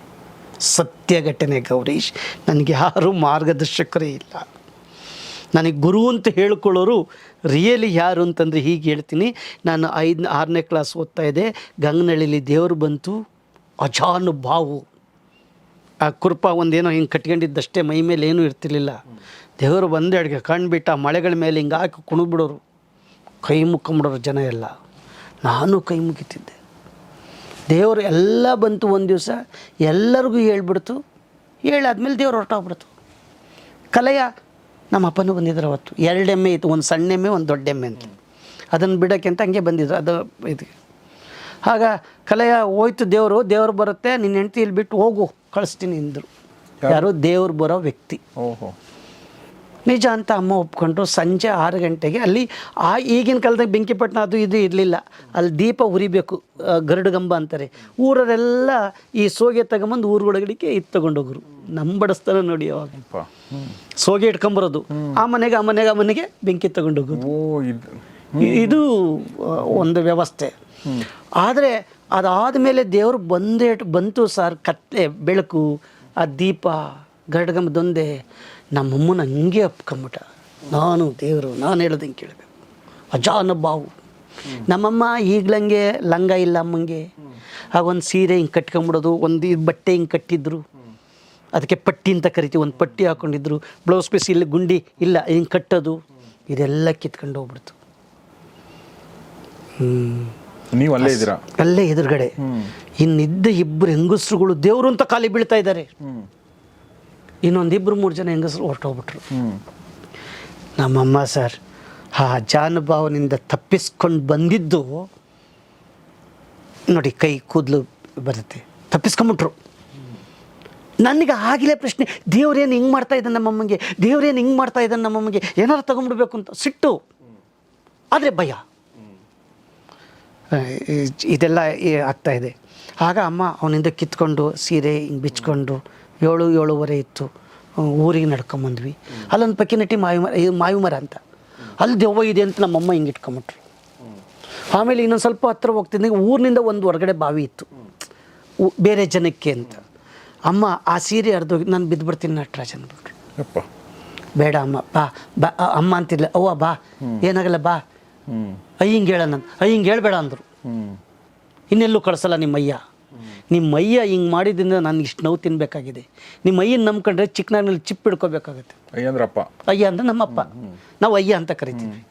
ಸತ್ಯ ಘಟನೆ ಗೌರೀಶ್. ನನಗೆ ಯಾರೂ ಮಾರ್ಗದರ್ಶಕರೇ ಇಲ್ಲ. ನನಗೆ ಗುರು ಅಂತ ಹೇಳ್ಕೊಳ್ಳೋರು ರಿಯಲಿ ಯಾರು? ಅಂತಂದರೆ ಹೀಗೆ ಹೇಳ್ತೀನಿ. ನಾನು ಐದು ಆರನೇ ಕ್ಲಾಸ್ ಓದ್ತಾ ಇದ್ದೆ. ಗಂಗನಳ್ಳಿಲಿ ದೇವರು ಬಂತು. ಅಜಾನುಭಾವು ಆ ಕುರ್ಪ ಒಂದೇನೋ ಹಿಂಗೆ ಕಟ್ಕೊಂಡಿದ್ದಷ್ಟೇ ಮೈ ಮೇಲೆ ಏನೂ ಇರ್ತಿರ್ಲಿಲ್ಲ. ದೇವರು ಬಂದು ಅಡುಗೆ ಕಣ್ಬಿಟ್ಟ ಮಳೆಗಳ ಮೇಲೆ ಹಿಂಗೆ ಹಾಕಿ ಕುಣಿದ್ಬಿಡೋರು ಕೈ ಮುಕ್ಕೊಂಬಿಡೋರು ಜನ ಎಲ್ಲ. ನಾನು ಕೈ ಮುಗಿತಿದ್ದೆ. ದೇವರು ಎಲ್ಲ ಬಂತು ಒಂದು ದಿವಸ. ಎಲ್ಲರಿಗೂ ಹೇಳ್ಬಿಡ್ತು. ಹೇಳಾದ್ಮೇಲೆ ದೇವ್ರು ಹೊರಟೋಗ್ಬಿಡ್ತು. ಕಲೆಯ ನಮ್ಮ ಅಪ್ಪನೂ ಬಂದಿದ್ರು ಅವತ್ತು. ಎರಡು ಎಮ್ಮೆ ಇತ್ತು ಒಂದು ಸಣ್ಣ ಎಮ್ಮೆ ಒಂದು ದೊಡ್ಡ ಎಮ್ಮೆ ಅಂತ. ಅದನ್ನು ಬಿಡೋಕ್ಕೆ ಅಂತ ಹಂಗೆ ಬಂದಿದ್ರು. ಅದು ಇದು. ಆಗ ಕಲೆಯ ಹೋಯ್ತು ದೇವರು ದೇವ್ರು ಬರುತ್ತೆ ನಿನ್ನ ಹೆಂಡ್ತಿ ಇಲ್ಲಿ ಬಿಟ್ಟು ಹೋಗು ಕಳಿಸ್ತೀನಿ ಅಂದರು. ಯಾರು? ದೇವ್ರು ಬರೋ ವ್ಯಕ್ತಿ. ಓಹೋ. ನಿಜ ಅಂತ ಅಮ್ಮ ಒಪ್ಕೊಂಡ್ರು. ಸಂಜೆ ಆರು ಗಂಟೆಗೆ ಅಲ್ಲಿ ಆ ಈಗಿನ ಕಾಲದಾಗ ಬೆಂಕಿಪಟ್ಟಣ ಅದು ಇದು ಇರಲಿಲ್ಲ. ಅಲ್ಲಿ ದೀಪ ಉರಿಬೇಕು ಗರುಡುಗಂಬ ಗರುಡಗಂಬ ಅಂತಾರೆ. ಊರರೆಲ್ಲ ಈ ಸೋಗೆ ತಗೊಂಬಂದು ಊರೊಳಗಡಿಕೆ ಇದು ತಗೊಂಡೋಗ್ರು. ನಮ್ಮ ಬಡಿಸ್ತಾರೆ ನೋಡಿ ಅವಾಗ. ಸೋಗೆ ಇಟ್ಕೊಂಬರೋದು. ಆ ಮನೆಗೆ ಆ ಮನೆಗೆ ಆ ಮನೆಗೆ ಬೆಂಕಿ ತಗೊಂಡೋಗೋದು. ಇದು ಒಂದು ವ್ಯವಸ್ಥೆ. ಆದರೆ ಅದಾದ ಮೇಲೆ ದೇವರು ಬಂದೇ ಬಂತು ಸರ್ ಕತ್ತೆ ಬೆಳಕು ಆ ದೀಪ ಗರಡ್ಗಂಬದೊಂದೇ ನಮ್ಮಮ್ಮನ ಹಂಗೆ ಅಪ್ಕೊಂಬಿಟ್ಟ ನಾನು ದೇವರು ನಾನು ಹೇಳ್ದಂಗೆ ಕೇಳಬೇಕು. ಅಜಾನ ಬಾವು ನಮ್ಮಮ್ಮ ಈಗ್ಲಂಗೆ ಲಂಗ ಇಲ್ಲ ಅಮ್ಮಂಗೆ. ಆಗ ಒಂದು ಸೀರೆ ಹಿಂಗೆ ಕಟ್ಕೊಂಬಿಡೋದು ಒಂದು ಇದು ಬಟ್ಟೆ ಹಿಂಗೆ ಕಟ್ಟಿದ್ರು. ಅದಕ್ಕೆ ಪಟ್ಟಿ ಅಂತ ಕರಿತೀವಿ ಒಂದು ಪಟ್ಟಿ ಹಾಕೊಂಡಿದ್ರು. ಬ್ಲೌಸ್ ಪೀಸ್ ಇಲ್ಲಿ ಗುಂಡಿ ಇಲ್ಲ ಹಿಂಗೆ ಕಟ್ಟೋದು. ಇದೆಲ್ಲ ಕಿತ್ಕೊಂಡು ಹೋಗ್ಬಿಡ್ತು. ನೀವು ಅಲ್ಲೇ ಇದ್ದೀರಾ? ಅಲ್ಲೇ ಎದುರುಗಡೆ. ಇನ್ನಿದ್ದ ಇಬ್ಬರು ಹೆಂಗಸರುಗಳು ದೇವರು ಅಂತ ಖಾಲಿ ಬೀಳ್ತಾ ಇದ್ದಾರೆ. ಹ್ಮ್ ಇನ್ನೊಂದು ಇಬ್ಬರು ಮೂರು ಜನ ಹೆಂಗಸರು ಹೊರಟೋಗ್ಬಿಟ್ರು. ನಮ್ಮಮ್ಮ ಸರ್, ಆ ಜಾನುಭಾವನಿಂದ ತಪ್ಪಿಸ್ಕೊಂಡು ಬಂದಿದ್ದು ನೋಡಿ ಕೈ ಕೂದಲು ಬರುತ್ತೆ. ತಪ್ಪಿಸ್ಕೊಂಬಿಟ್ರು. ನನಗೆ ಆಗಿಲೇ ಪ್ರಶ್ನೆ ದೇವ್ರೇನು ಹಿಂಗೆ ಮಾಡ್ತಾ ಇದ್ದಾನೆ ನಮ್ಮಮ್ಮಂಗೆ? ದೇವ್ರೇನು ಹಿಂಗೆ ಮಾಡ್ತಾ ಇದ್ದಾನೆ ನಮ್ಮಮ್ಮಗೆ? ಏನಾರು ತೊಗೊಂಡ್ಬಿಡ್ಬೇಕು ಅಂತ ಸಿಟ್ಟು. ಆದರೆ ಭಯ. ಇದೆಲ್ಲ ಆಗ್ತಾ ಇದೆ. ಆಗ ಅಮ್ಮ ಅವನಿಂದ ಕಿತ್ಕೊಂಡು ಸೀರೆ ಹಿಂಗೆ ಬಿಚ್ಕೊಂಡು ಏಳು ಏಳುವರೆ ಇತ್ತು. ಊರಿಗೆ ನಡ್ಕೊಂಬಂದ್ವಿ ಅಲ್ಲೊಂದು ಪಕ್ಕಿನಟ್ಟಿ ಮಾವಿ ಮರ ಇದು ಮಾವಿ ಮರ ಅಂತ. ಅಲ್ಲಿ ದೆವ್ವ ಇದೆ ಅಂತ ನಮ್ಮಮ್ಮ ಹಿಂಗೆ ಇಟ್ಕೊಂಬಿಟ್ರು. ಆಮೇಲೆ ಇನ್ನೊಂದು ಸ್ವಲ್ಪ ಹತ್ರ ಹೋಗ್ತಿದ್ದಂಗೆ ಊರಿನಿಂದ ಒಂದು ಹೊರಗಡೆ ಬಾವಿ ಇತ್ತು. ಬೇರೆ ಜನಕ್ಕೆ ಅಂತ. ಅಮ್ಮ ಆ ಸೀರೆ ಹರಿದೋಗಿ ನಾನು ಬಿದ್ದುಬಿಡ್ತೀನಿ ಬಿಡ್ತೀನಿ ಅಂದ್ಬಿಟ್ರು ಬೇಡ ಅಮ್ಮ ಬಾ ಬಾ ಅಮ್ಮ ಅಂತಿಲ್ಲ ಅವ್ವ ಬಾ ಏನಾಗಲ್ಲ ಬಾ. ಅಯ್ಯ ಹಿಂಗೆ ಹೇಳೋಣ ಅಯ್ಯಂಗೆ ಹೇಳಬೇಡ ಅಂದರು. ಇನ್ನೆಲ್ಲೂ ಕಳಿಸಲ್ಲ ನಿಮ್ಮ ಅಯ್ಯ ನಿಮ್ಮ ಅಯ್ಯ ಹಿಂಗೆ ಮಾಡಿದ್ರಿಂದ ನಾನು ಇಷ್ಟು ನೋವು ತಿನ್ನಬೇಕಾಗಿದೆ ನಿಮ್ಮ ಅಯ್ಯನ ನಂಬ್ಕೊಂಡ್ರೆ ಚಿಕ್ಕನಲ್ಲಿ ಚಿಪ್ ಹಿಡ್ಕೋಬೇಕಾಗುತ್ತೆ. ಅಯ್ಯಂದ್ರಪ್ಪ. ಅಯ್ಯ ಅಂದರೆ ನಮ್ಮಪ್ಪ. ನಾವು ಅಯ್ಯ ಅಂತ ಕರಿತೀವಿ.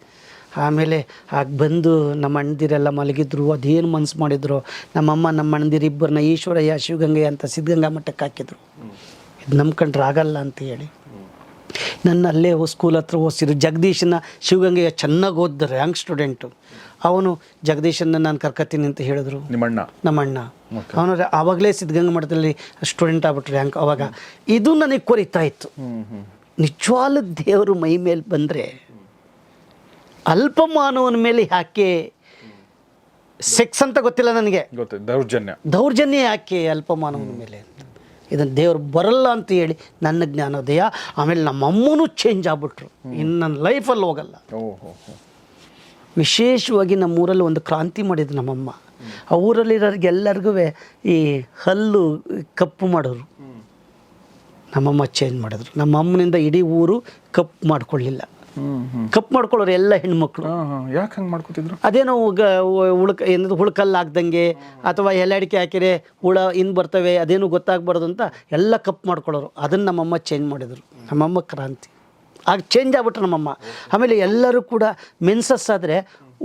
ಆಮೇಲೆ ಆಗ ಬಂದು ನಮ್ಮ ಅಣ್ಣದಿರೆಲ್ಲ ಮಲಗಿದ್ರು ಅದೇನು ಮನ್ಸು ಮಾಡಿದ್ರು ನಮ್ಮಮ್ಮ ನಮ್ಮ ಅಣ್ಣದಿರು ಇಬ್ಬರನ್ನ ಈಶ್ವರಯ್ಯ ಶಿವಗಂಗಯ್ಯ ಅಂತ ಸಿದ್ಧಗಂಗಾ ಮಠಕ್ಕೆ ಹಾಕಿದ್ರು. ಇದು ನಂಬ್ಕೊಂಡ್ರೆ ಆಗಲ್ಲ ಅಂತ ಹೇಳಿ. ನನ್ನ ಅಲ್ಲೇ ಸ್ಕೂಲ್ ಹತ್ರ ಓದಿಸಿದ್ರು. ಜಗದೀಶನ ಶಿವಗಂಗೆಯ ಚೆನ್ನಾಗಿ ಓದಿದ್ರು ರ್ಯಾಂಕ್ ಸ್ಟೂಡೆಂಟು. ಅವನು ಜಗದೀಶನ್ನ ನಾನು ಕರ್ಕತ್ತೀನಿ ಅಂತ ಹೇಳಿದ್ರು. ನಿಮ್ಮಣ್ಣ. ನಮ್ಮಣ್ಣ. ಅವನು ಆವಾಗಲೇ ಸಿದ್ಧಗಂಗಾ ಮಠದಲ್ಲಿ ಸ್ಟೂಡೆಂಟ್ ಆಗ್ಬಿಟ್ರು ರ್ಯಾಂಕ್ ಅವಾಗ. ಇದು ನನಗೆ ಕೊರಿತಾ ಇತ್ತು. ನಿಜವಾಲು ನಿಜವಾದ ದೇವರು ಮೈ ಮೇಲೆ ಬಂದರೆ ಅಲ್ಪ ಮಾನವನ ಮೇಲೆ ಯಾಕೆ ಸೆಕ್ಸ್ ಅಂತ ಗೊತ್ತಿಲ್ಲ ನನಗೆ. ದೌರ್ಜನ್ಯ. ದೌರ್ಜನ್ಯ ಯಾಕೆ ಅಲ್ಪ ಮಾನವನ ಮೇಲೆ ಅಂತ. ಇದನ್ನು ದೇವ್ರು ಬರಲ್ಲ ಅಂತ ಹೇಳಿ ನನ್ನ ಜ್ಞಾನೋದಯ ಆಮೇಲೆ ನಮ್ಮ ಅಮ್ಮನೂ ಚೇಂಜ್ ಆಗ್ಬಿಟ್ರು ಇನ್ನು ನನ್ನ ಲೈಫಲ್ಲಿ ಹೋಗಲ್ಲ. ವಿಶೇಷವಾಗಿ ನಮ್ಮ ಊರಲ್ಲಿ ಒಂದು ಕ್ರಾಂತಿ ಮಾಡಿದ್ರು ನಮ್ಮಮ್ಮ. ಆ ಊರಲ್ಲಿರೋರಿಗೆಲ್ಲರಿಗೂ ಈ ಹಲ್ಲು ಕಪ್ಪು ಮಾಡೋರು. ನಮ್ಮಮ್ಮ ಚೇಂಜ್ ಮಾಡಿದ್ರು. ನಮ್ಮಮ್ಮನಿಂದ ಇಡೀ ಊರು ಕಪ್ ಮಾಡ್ಕೊಳ್ಳಿಲ್ಲ. ಕಪ್ ಮಾಡ್ಕೊಳ್ಳೋರು ಎಲ್ಲ ಹೆಣ್ಮಕ್ಳು. ಯಾಕೆ ಹಂಗೆ ಮಾಡ್ಕೊತಿದ್ರು? ಅದೇನೋ ಗ- ಉಳ್ಕ ಏನದು ಹುಳ್ಕಲ್ಲು ಹಾಕ್ದಂಗೆ ಅಥವಾ ಎಲೆ ಅಡಿಕೆ ಹಾಕಿರೆ ಹುಳ ಇನ್ನು ಬರ್ತವೆ ಅದೇನು ಗೊತ್ತಾಗ್ಬಾರ್ದು ಅಂತ ಎಲ್ಲ ಕಪ್ ಮಾಡ್ಕೊಳ್ಳೋರು. ಅದನ್ನು ನಮ್ಮಮ್ಮ ಚೇಂಜ್ ಮಾಡಿದರು. ನಮ್ಮಮ್ಮ ಕ್ರಾಂತಿ. ಆಗ ಚೇಂಜ್ ಆಗ್ಬಿಟ್ರು ನಮ್ಮಮ್ಮ. ಆಮೇಲೆ ಎಲ್ಲರೂ ಕೂಡ ಮೆನ್ಸಸ್ ಆದರೆ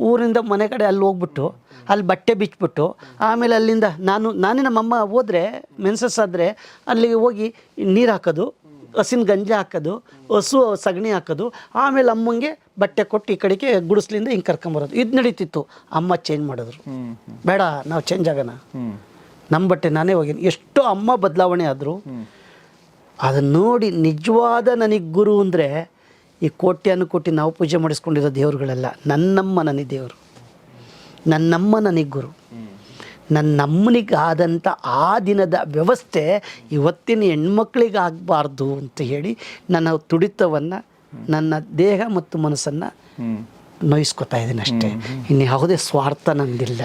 ಊರಿಂದ ಮನೆ ಕಡೆ ಅಲ್ಲಿ ಹೋಗ್ಬಿಟ್ಟು ಅಲ್ಲಿ ಬಟ್ಟೆ ಬಿಚ್ಚಿಬಿಟ್ಟು ಆಮೇಲೆ ಅಲ್ಲಿಂದ ನಾನು ನಾನೇ ನಮ್ಮಮ್ಮ ಹೋದರೆ ಮೆನ್ಸಸ್ ಆದರೆ ಅಲ್ಲಿಗೆ ಹೋಗಿ ನೀರು ಹಾಕೋದು ಹಸಿನ ಗಂಜಿ ಹಾಕೋದು ಹಸು ಸಗಣಿ ಹಾಕೋದು ಆಮೇಲೆ ಅಮ್ಮಂಗೆ ಬಟ್ಟೆ ಕೊಟ್ಟು ಈ ಕಡೆಗೆ ಗುಡಿಸ್ಲಿಂದ ಹಿಂಗೆ ಕರ್ಕೊಂಬರೋದು ಇದು ನಡೀತಿತ್ತು. ಅಮ್ಮ ಚೇಂಜ್ ಮಾಡಿದ್ರು. ಬೇಡ ನಾವು ಚೇಂಜ್ ಆಗೋಣ. ನಮ್ಮ ಬಟ್ಟೆ ನಾನೇ ಹೋಗಿನಿ ಎಷ್ಟೋ ಅಮ್ಮ ಬದಲಾವಣೆ ಆದರು. ಅದನ್ನು ನೋಡಿ ನಿಜವಾದ ನನಗೆ ಗುರು ಅಂದರೆ ಈ ಕೋಟ್ಯಾನು ಕೋಟಿ ನಾವು ಪೂಜೆ ಮಾಡಿಸ್ಕೊಂಡಿರೋ ದೇವರುಗಳೆಲ್ಲ ನನ್ನಮ್ಮ ನನಗೆ ದೇವರು. ನನ್ನಮ್ಮ ನನಗೆ ಗುರು. ನನ್ನಮ್ಮನಿಗಾದಂಥ ಆ ದಿನದ ವ್ಯವಸ್ಥೆ ಇವತ್ತಿನ ಹೆಣ್ಮಕ್ಳಿಗೆ ಆಗಬಾರ್ದು ಅಂತ ಹೇಳಿ ನನ್ನ ತುಡಿತವನ್ನು ನನ್ನ ದೇಹ ಮತ್ತು ಮನಸ್ಸನ್ನು ನೋಯಿಸ್ಕೊತಾ ಇದ್ದೀನಿ ಅಷ್ಟೇ. ಇನ್ನು ಯಾವುದೇ ಸ್ವಾರ್ಥ ನಂದಿಲ್ಲ.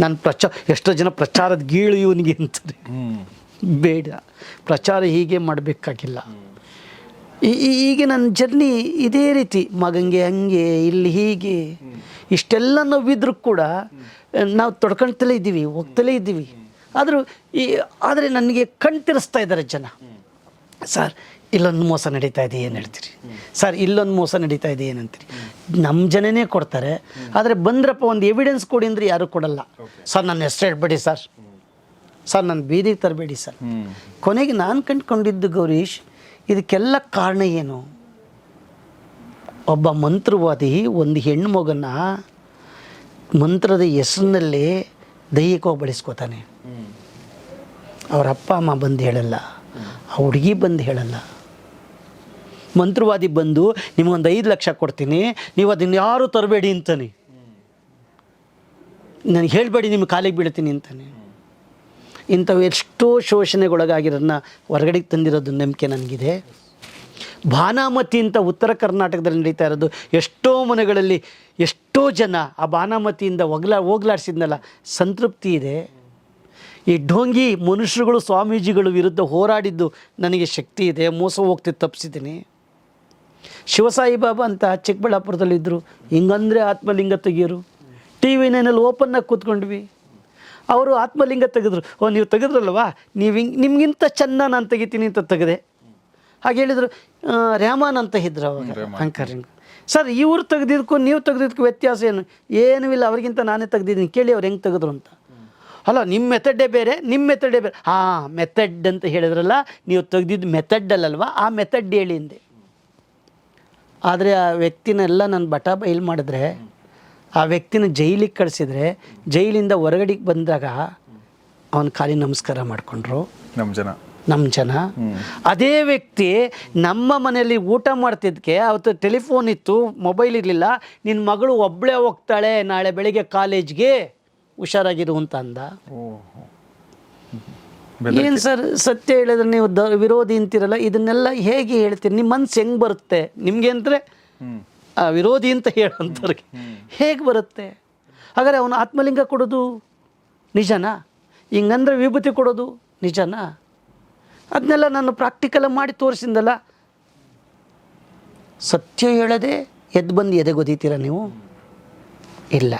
ನಾನು ಪ್ರಚಾರ ಎಷ್ಟೋ ಜನ ಪ್ರಚಾರದ ಗೀಳು ಇವನಿಗೆ ಅಂತಾರೆ. ಬೇಡ. ಪ್ರಚಾರ ಹೀಗೆ ಮಾಡಬೇಕಾಗಿಲ್ಲ. ಈಗ ನನ್ನ ಜರ್ನಿ ಇದೇ ರೀತಿ. ಮಗಂಗೆ ಹಂಗೆ ಇಲ್ಲಿ ಹೀಗೆ. ಇಷ್ಟೆಲ್ಲ ನೋವಿದ್ರೂ ಕೂಡ ನಾವು ತೊಡ್ಕೊಳ್ತಲೇ ಇದ್ದೀವಿ ಹೋಗ್ತಲೇ ಇದ್ದೀವಿ. ಆದರೂ ಈ ಆದರೆ ನನಗೆ ಕಣ್ತಿರಿಸ್ತಾ ಇದ್ದಾರೆ ಜನ. ಸರ್ ಇಲ್ಲೊಂದು ಮೋಸ ನಡೀತಾ ಇದೆ ಏನು ಹೇಳ್ತೀರಿ? ಸರ್ ಇಲ್ಲೊಂದು ಮೋಸ ನಡೀತಾ ಇದೆ ಏನಂತೀರಿ? ನಮ್ಮ ಜನನೇ ಕೊಡ್ತಾರೆ. ಆದರೆ ಬಂದ್ರಪ್ಪ ಒಂದು ಎವಿಡೆನ್ಸ್ ಕೊಡಿ ಅಂದರೆ ಯಾರೂ ಕೊಡಲ್ಲ. ಸರ್ ನನ್ನ ಹೆಸರು ಹೇಳ್ಬೇಡಿ ಸರ್. ಸರ್ ನನ್ನ ಬೀದಿಗೆ ತರಬೇಡಿ ಸರ್. ಕೊನೆಗೆ ನಾನು ಕಂಡುಕೊಂಡಿದ್ದು ಗೌರೀಶ್, ಇದಕ್ಕೆಲ್ಲ ಕಾರಣ ಏನು? ಒಬ್ಬ ಮಂತ್ರವಾದಿ ಒಂದು ಹೆಣ್ಣು ಮಗನ ಮಂತ್ರದ ಹೆಸರಿನಲ್ಲಿ ದೈಹಿಕವಾಗಿ ಬಳಸ್ಕೋತಾನೆ ಅವರ ಅವ್ರ ಅಪ್ಪ, ಅಮ್ಮ ಬಂದು ಹೇಳಲ್ಲ. ಆ ಹುಡುಗಿ ಬಂದು ಹೇಳಲ್ಲ. ಮಂತ್ರವಾದಿ ಬಂದು, ನಿಮಗೊಂದು ಐದು ಲಕ್ಷ ಕೊಡ್ತೀನಿ, ನೀವು ಅದನ್ನ ಯಾರೂ ತರಬೇಡಿ ಅಂತಾನೆ. ನನಗೆ ಹೇಳಬೇಡಿ ನಿಮ್ಮ ಕಾಲಿಗೆ ಬೀಳ್ತೀನಿ ಅಂತಾನೆ. ಇಂಥವು ಎಷ್ಟೋ ಶೋಷಣೆಗೊಳಗಾಗಿರೋದನ್ನ ಹೊರಗಡೆಗೆ ತಂದಿರೋದು ನಂಬಿಕೆ ನನಗಿದೆ. ಬಾನಾಮತಿ ಅಂತ ಉತ್ತರ ಕರ್ನಾಟಕದಲ್ಲಿ ನಡೀತಾ ಇರೋದು, ಎಷ್ಟೋ ಮನೆಗಳಲ್ಲಿ ಎಷ್ಟೋ ಜನ ಆ ಬಾನಾಮತಿಯಿಂದ ಒಗ್ಲಾ, ಹೋಗ್ಲಾಡ್ಸಿದ್ನಲ್ಲ, ಸಂತೃಪ್ತಿ ಇದೆ. ಈ ಢೋಂಗಿ ಮನುಷ್ಯರುಗಳು, ಸ್ವಾಮೀಜಿಗಳು ವಿರುದ್ಧ ಹೋರಾಡಿದ್ದು ನನಗೆ ಶಕ್ತಿ ಇದೆ, ಮೋಸ ಹೋಗ್ತಿದ್ದು ತಪ್ಪಿಸಿದ್ದೀನಿ. ಶಿವಸಾಯಿ ಬಾಬಾ ಅಂತ ಚಿಕ್ಕಬಳ್ಳಾಪುರದಲ್ಲಿದ್ದರು ಹಿಂಗಂದರೆ ಆತ್ಮಲಿಂಗ ತೆಗಿಯೋರು. T V ನೈನಲ್ಲಿ ಓಪನ್ನಾಗಿ ಕೂತ್ಕೊಂಡ್ವಿ. ಅವರು ಆತ್ಮಲಿಂಗ ತೆಗೆದ್ರು. ಓ ನೀವು ತೆಗೆದ್ರಲ್ವಾ? ನೀವು ಹಿಂಗೆ ನಿಮಗಿಂತ ಚೆನ್ನ ನಾನು ತೆಗಿತೀನಿ ಅಂತ ತೆಗೆದೆ. ಹಾಗೆ ಹೇಳಿದರು ರ್ಯಾಮಾನ್ ಅಂತ ಇದ್ರು ಅವಾಗ ಅಂಕರಿಂಗ್ ಸರ್ ಇವ್ರು ತೆಗೆದಿದ್ದಕ್ಕೂ ನೀವು ತೆಗೆದಿದ್ದಕ್ಕೂ ವ್ಯತ್ಯಾಸ ಏನು? ಏನೂ ಇಲ್ಲ ಅವ್ರಿಗಿಂತ ನಾನೇ ತೆಗ್ದಿದ್ದೀನಿ. ಕೇಳಿ ಅವ್ರು ಹೆಂಗೆ ತೆಗೆದ್ರು ಅಂತ. ಅಲ್ಲ ನಿಮ್ಮ ಮೆಥಡೇ ಬೇರೆ ನಿಮ್ಮ ಮೆಥಡೇ ಬೇರೆ. ಹಾಂ ಮೆಥಡ್ ಅಂತ ಹೇಳಿದ್ರಲ್ಲ ನೀವು ತೆಗೆದಿದ್ದು ಮೆಥಡ್ ಅಲ್ಲಲ್ವಾ? ಆ ಮೆಥಡ್ ಹೇಳಿ ಹಿಂದೆ ಆದರೆ ಆ ವ್ಯಕ್ತಿನೆಲ್ಲ ನಾನು ಬಟಾ ಬೈಲ್ ಮಾಡಿದ್ರೆ ಆ ವ್ಯಕ್ತಿನ ಜೈಲಿಗೆ ಕಳಿಸಿದ್ರೆ ಜೈಲಿಂದ ಹೊರಗಡೆಗೆ ಬಂದಾಗ ಅವನ ಖಾಲಿ ನಮಸ್ಕಾರ ಮಾಡಿಕೊಂಡ್ರು. ನಮ್ಮ ಜನ. ನಮ್ಮ ಜನ. ಅದೇ ವ್ಯಕ್ತಿ ನಮ್ಮ ಮನೆಯಲ್ಲಿ ಊಟ ಮಾಡ್ತಿದ್ದಕ್ಕೆ ಅವತ್ತು ಟೆಲಿಫೋನ್ ಇತ್ತು ಮೊಬೈಲ್ ಇರಲಿಲ್ಲ ನಿನ್ನ ಮಗಳು ಒಬ್ಬಳೇ ಹೋಗ್ತಾಳೆ ನಾಳೆ ಬೆಳಿಗ್ಗೆ ಕಾಲೇಜ್ಗೆ ಹುಷಾರಾಗಿರು ಅಂತ ಅಂದ. ಏನು ಸರ್ ಸತ್ಯ ಹೇಳಿದ್ರೆ ನೀವು ದ ವಿರೋಧಿ ಅಂತಿರಲ್ಲ ಇದನ್ನೆಲ್ಲ ಹೇಗೆ ಹೇಳ್ತೀರಿ? ನಿಮ್ಮ ಮನ್ಸು ಹೆಂಗೆ ಬರುತ್ತೆ? ನಿಮಗೆ ಅಂದರೆ ವಿರೋಧಿ ಅಂತ ಹೇಳೋಂಥವ್ರಿಗೆ ಹೇಗೆ ಬರುತ್ತೆ? ಹಾಗಾದರೆ ಅವನು ಆತ್ಮಲಿಂಗ ಕೊಡೋದು ನಿಜನಾ? ಹಿಂಗಂದ್ರೆ ವಿಭೂತಿ ಕೊಡೋದು ನಿಜನಾ? ಅದನ್ನೆಲ್ಲ ನಾನು ಪ್ರಾಕ್ಟಿಕಲ್ ಮಾಡಿ ತೋರಿಸಿದ್ದಲ್ಲ ಸತ್ಯ ಹೇಳದೆ ಎದ್ದು ಬಂದು ಎದೆಗೊದೀತೀರ ನೀವು? ಇಲ್ಲ.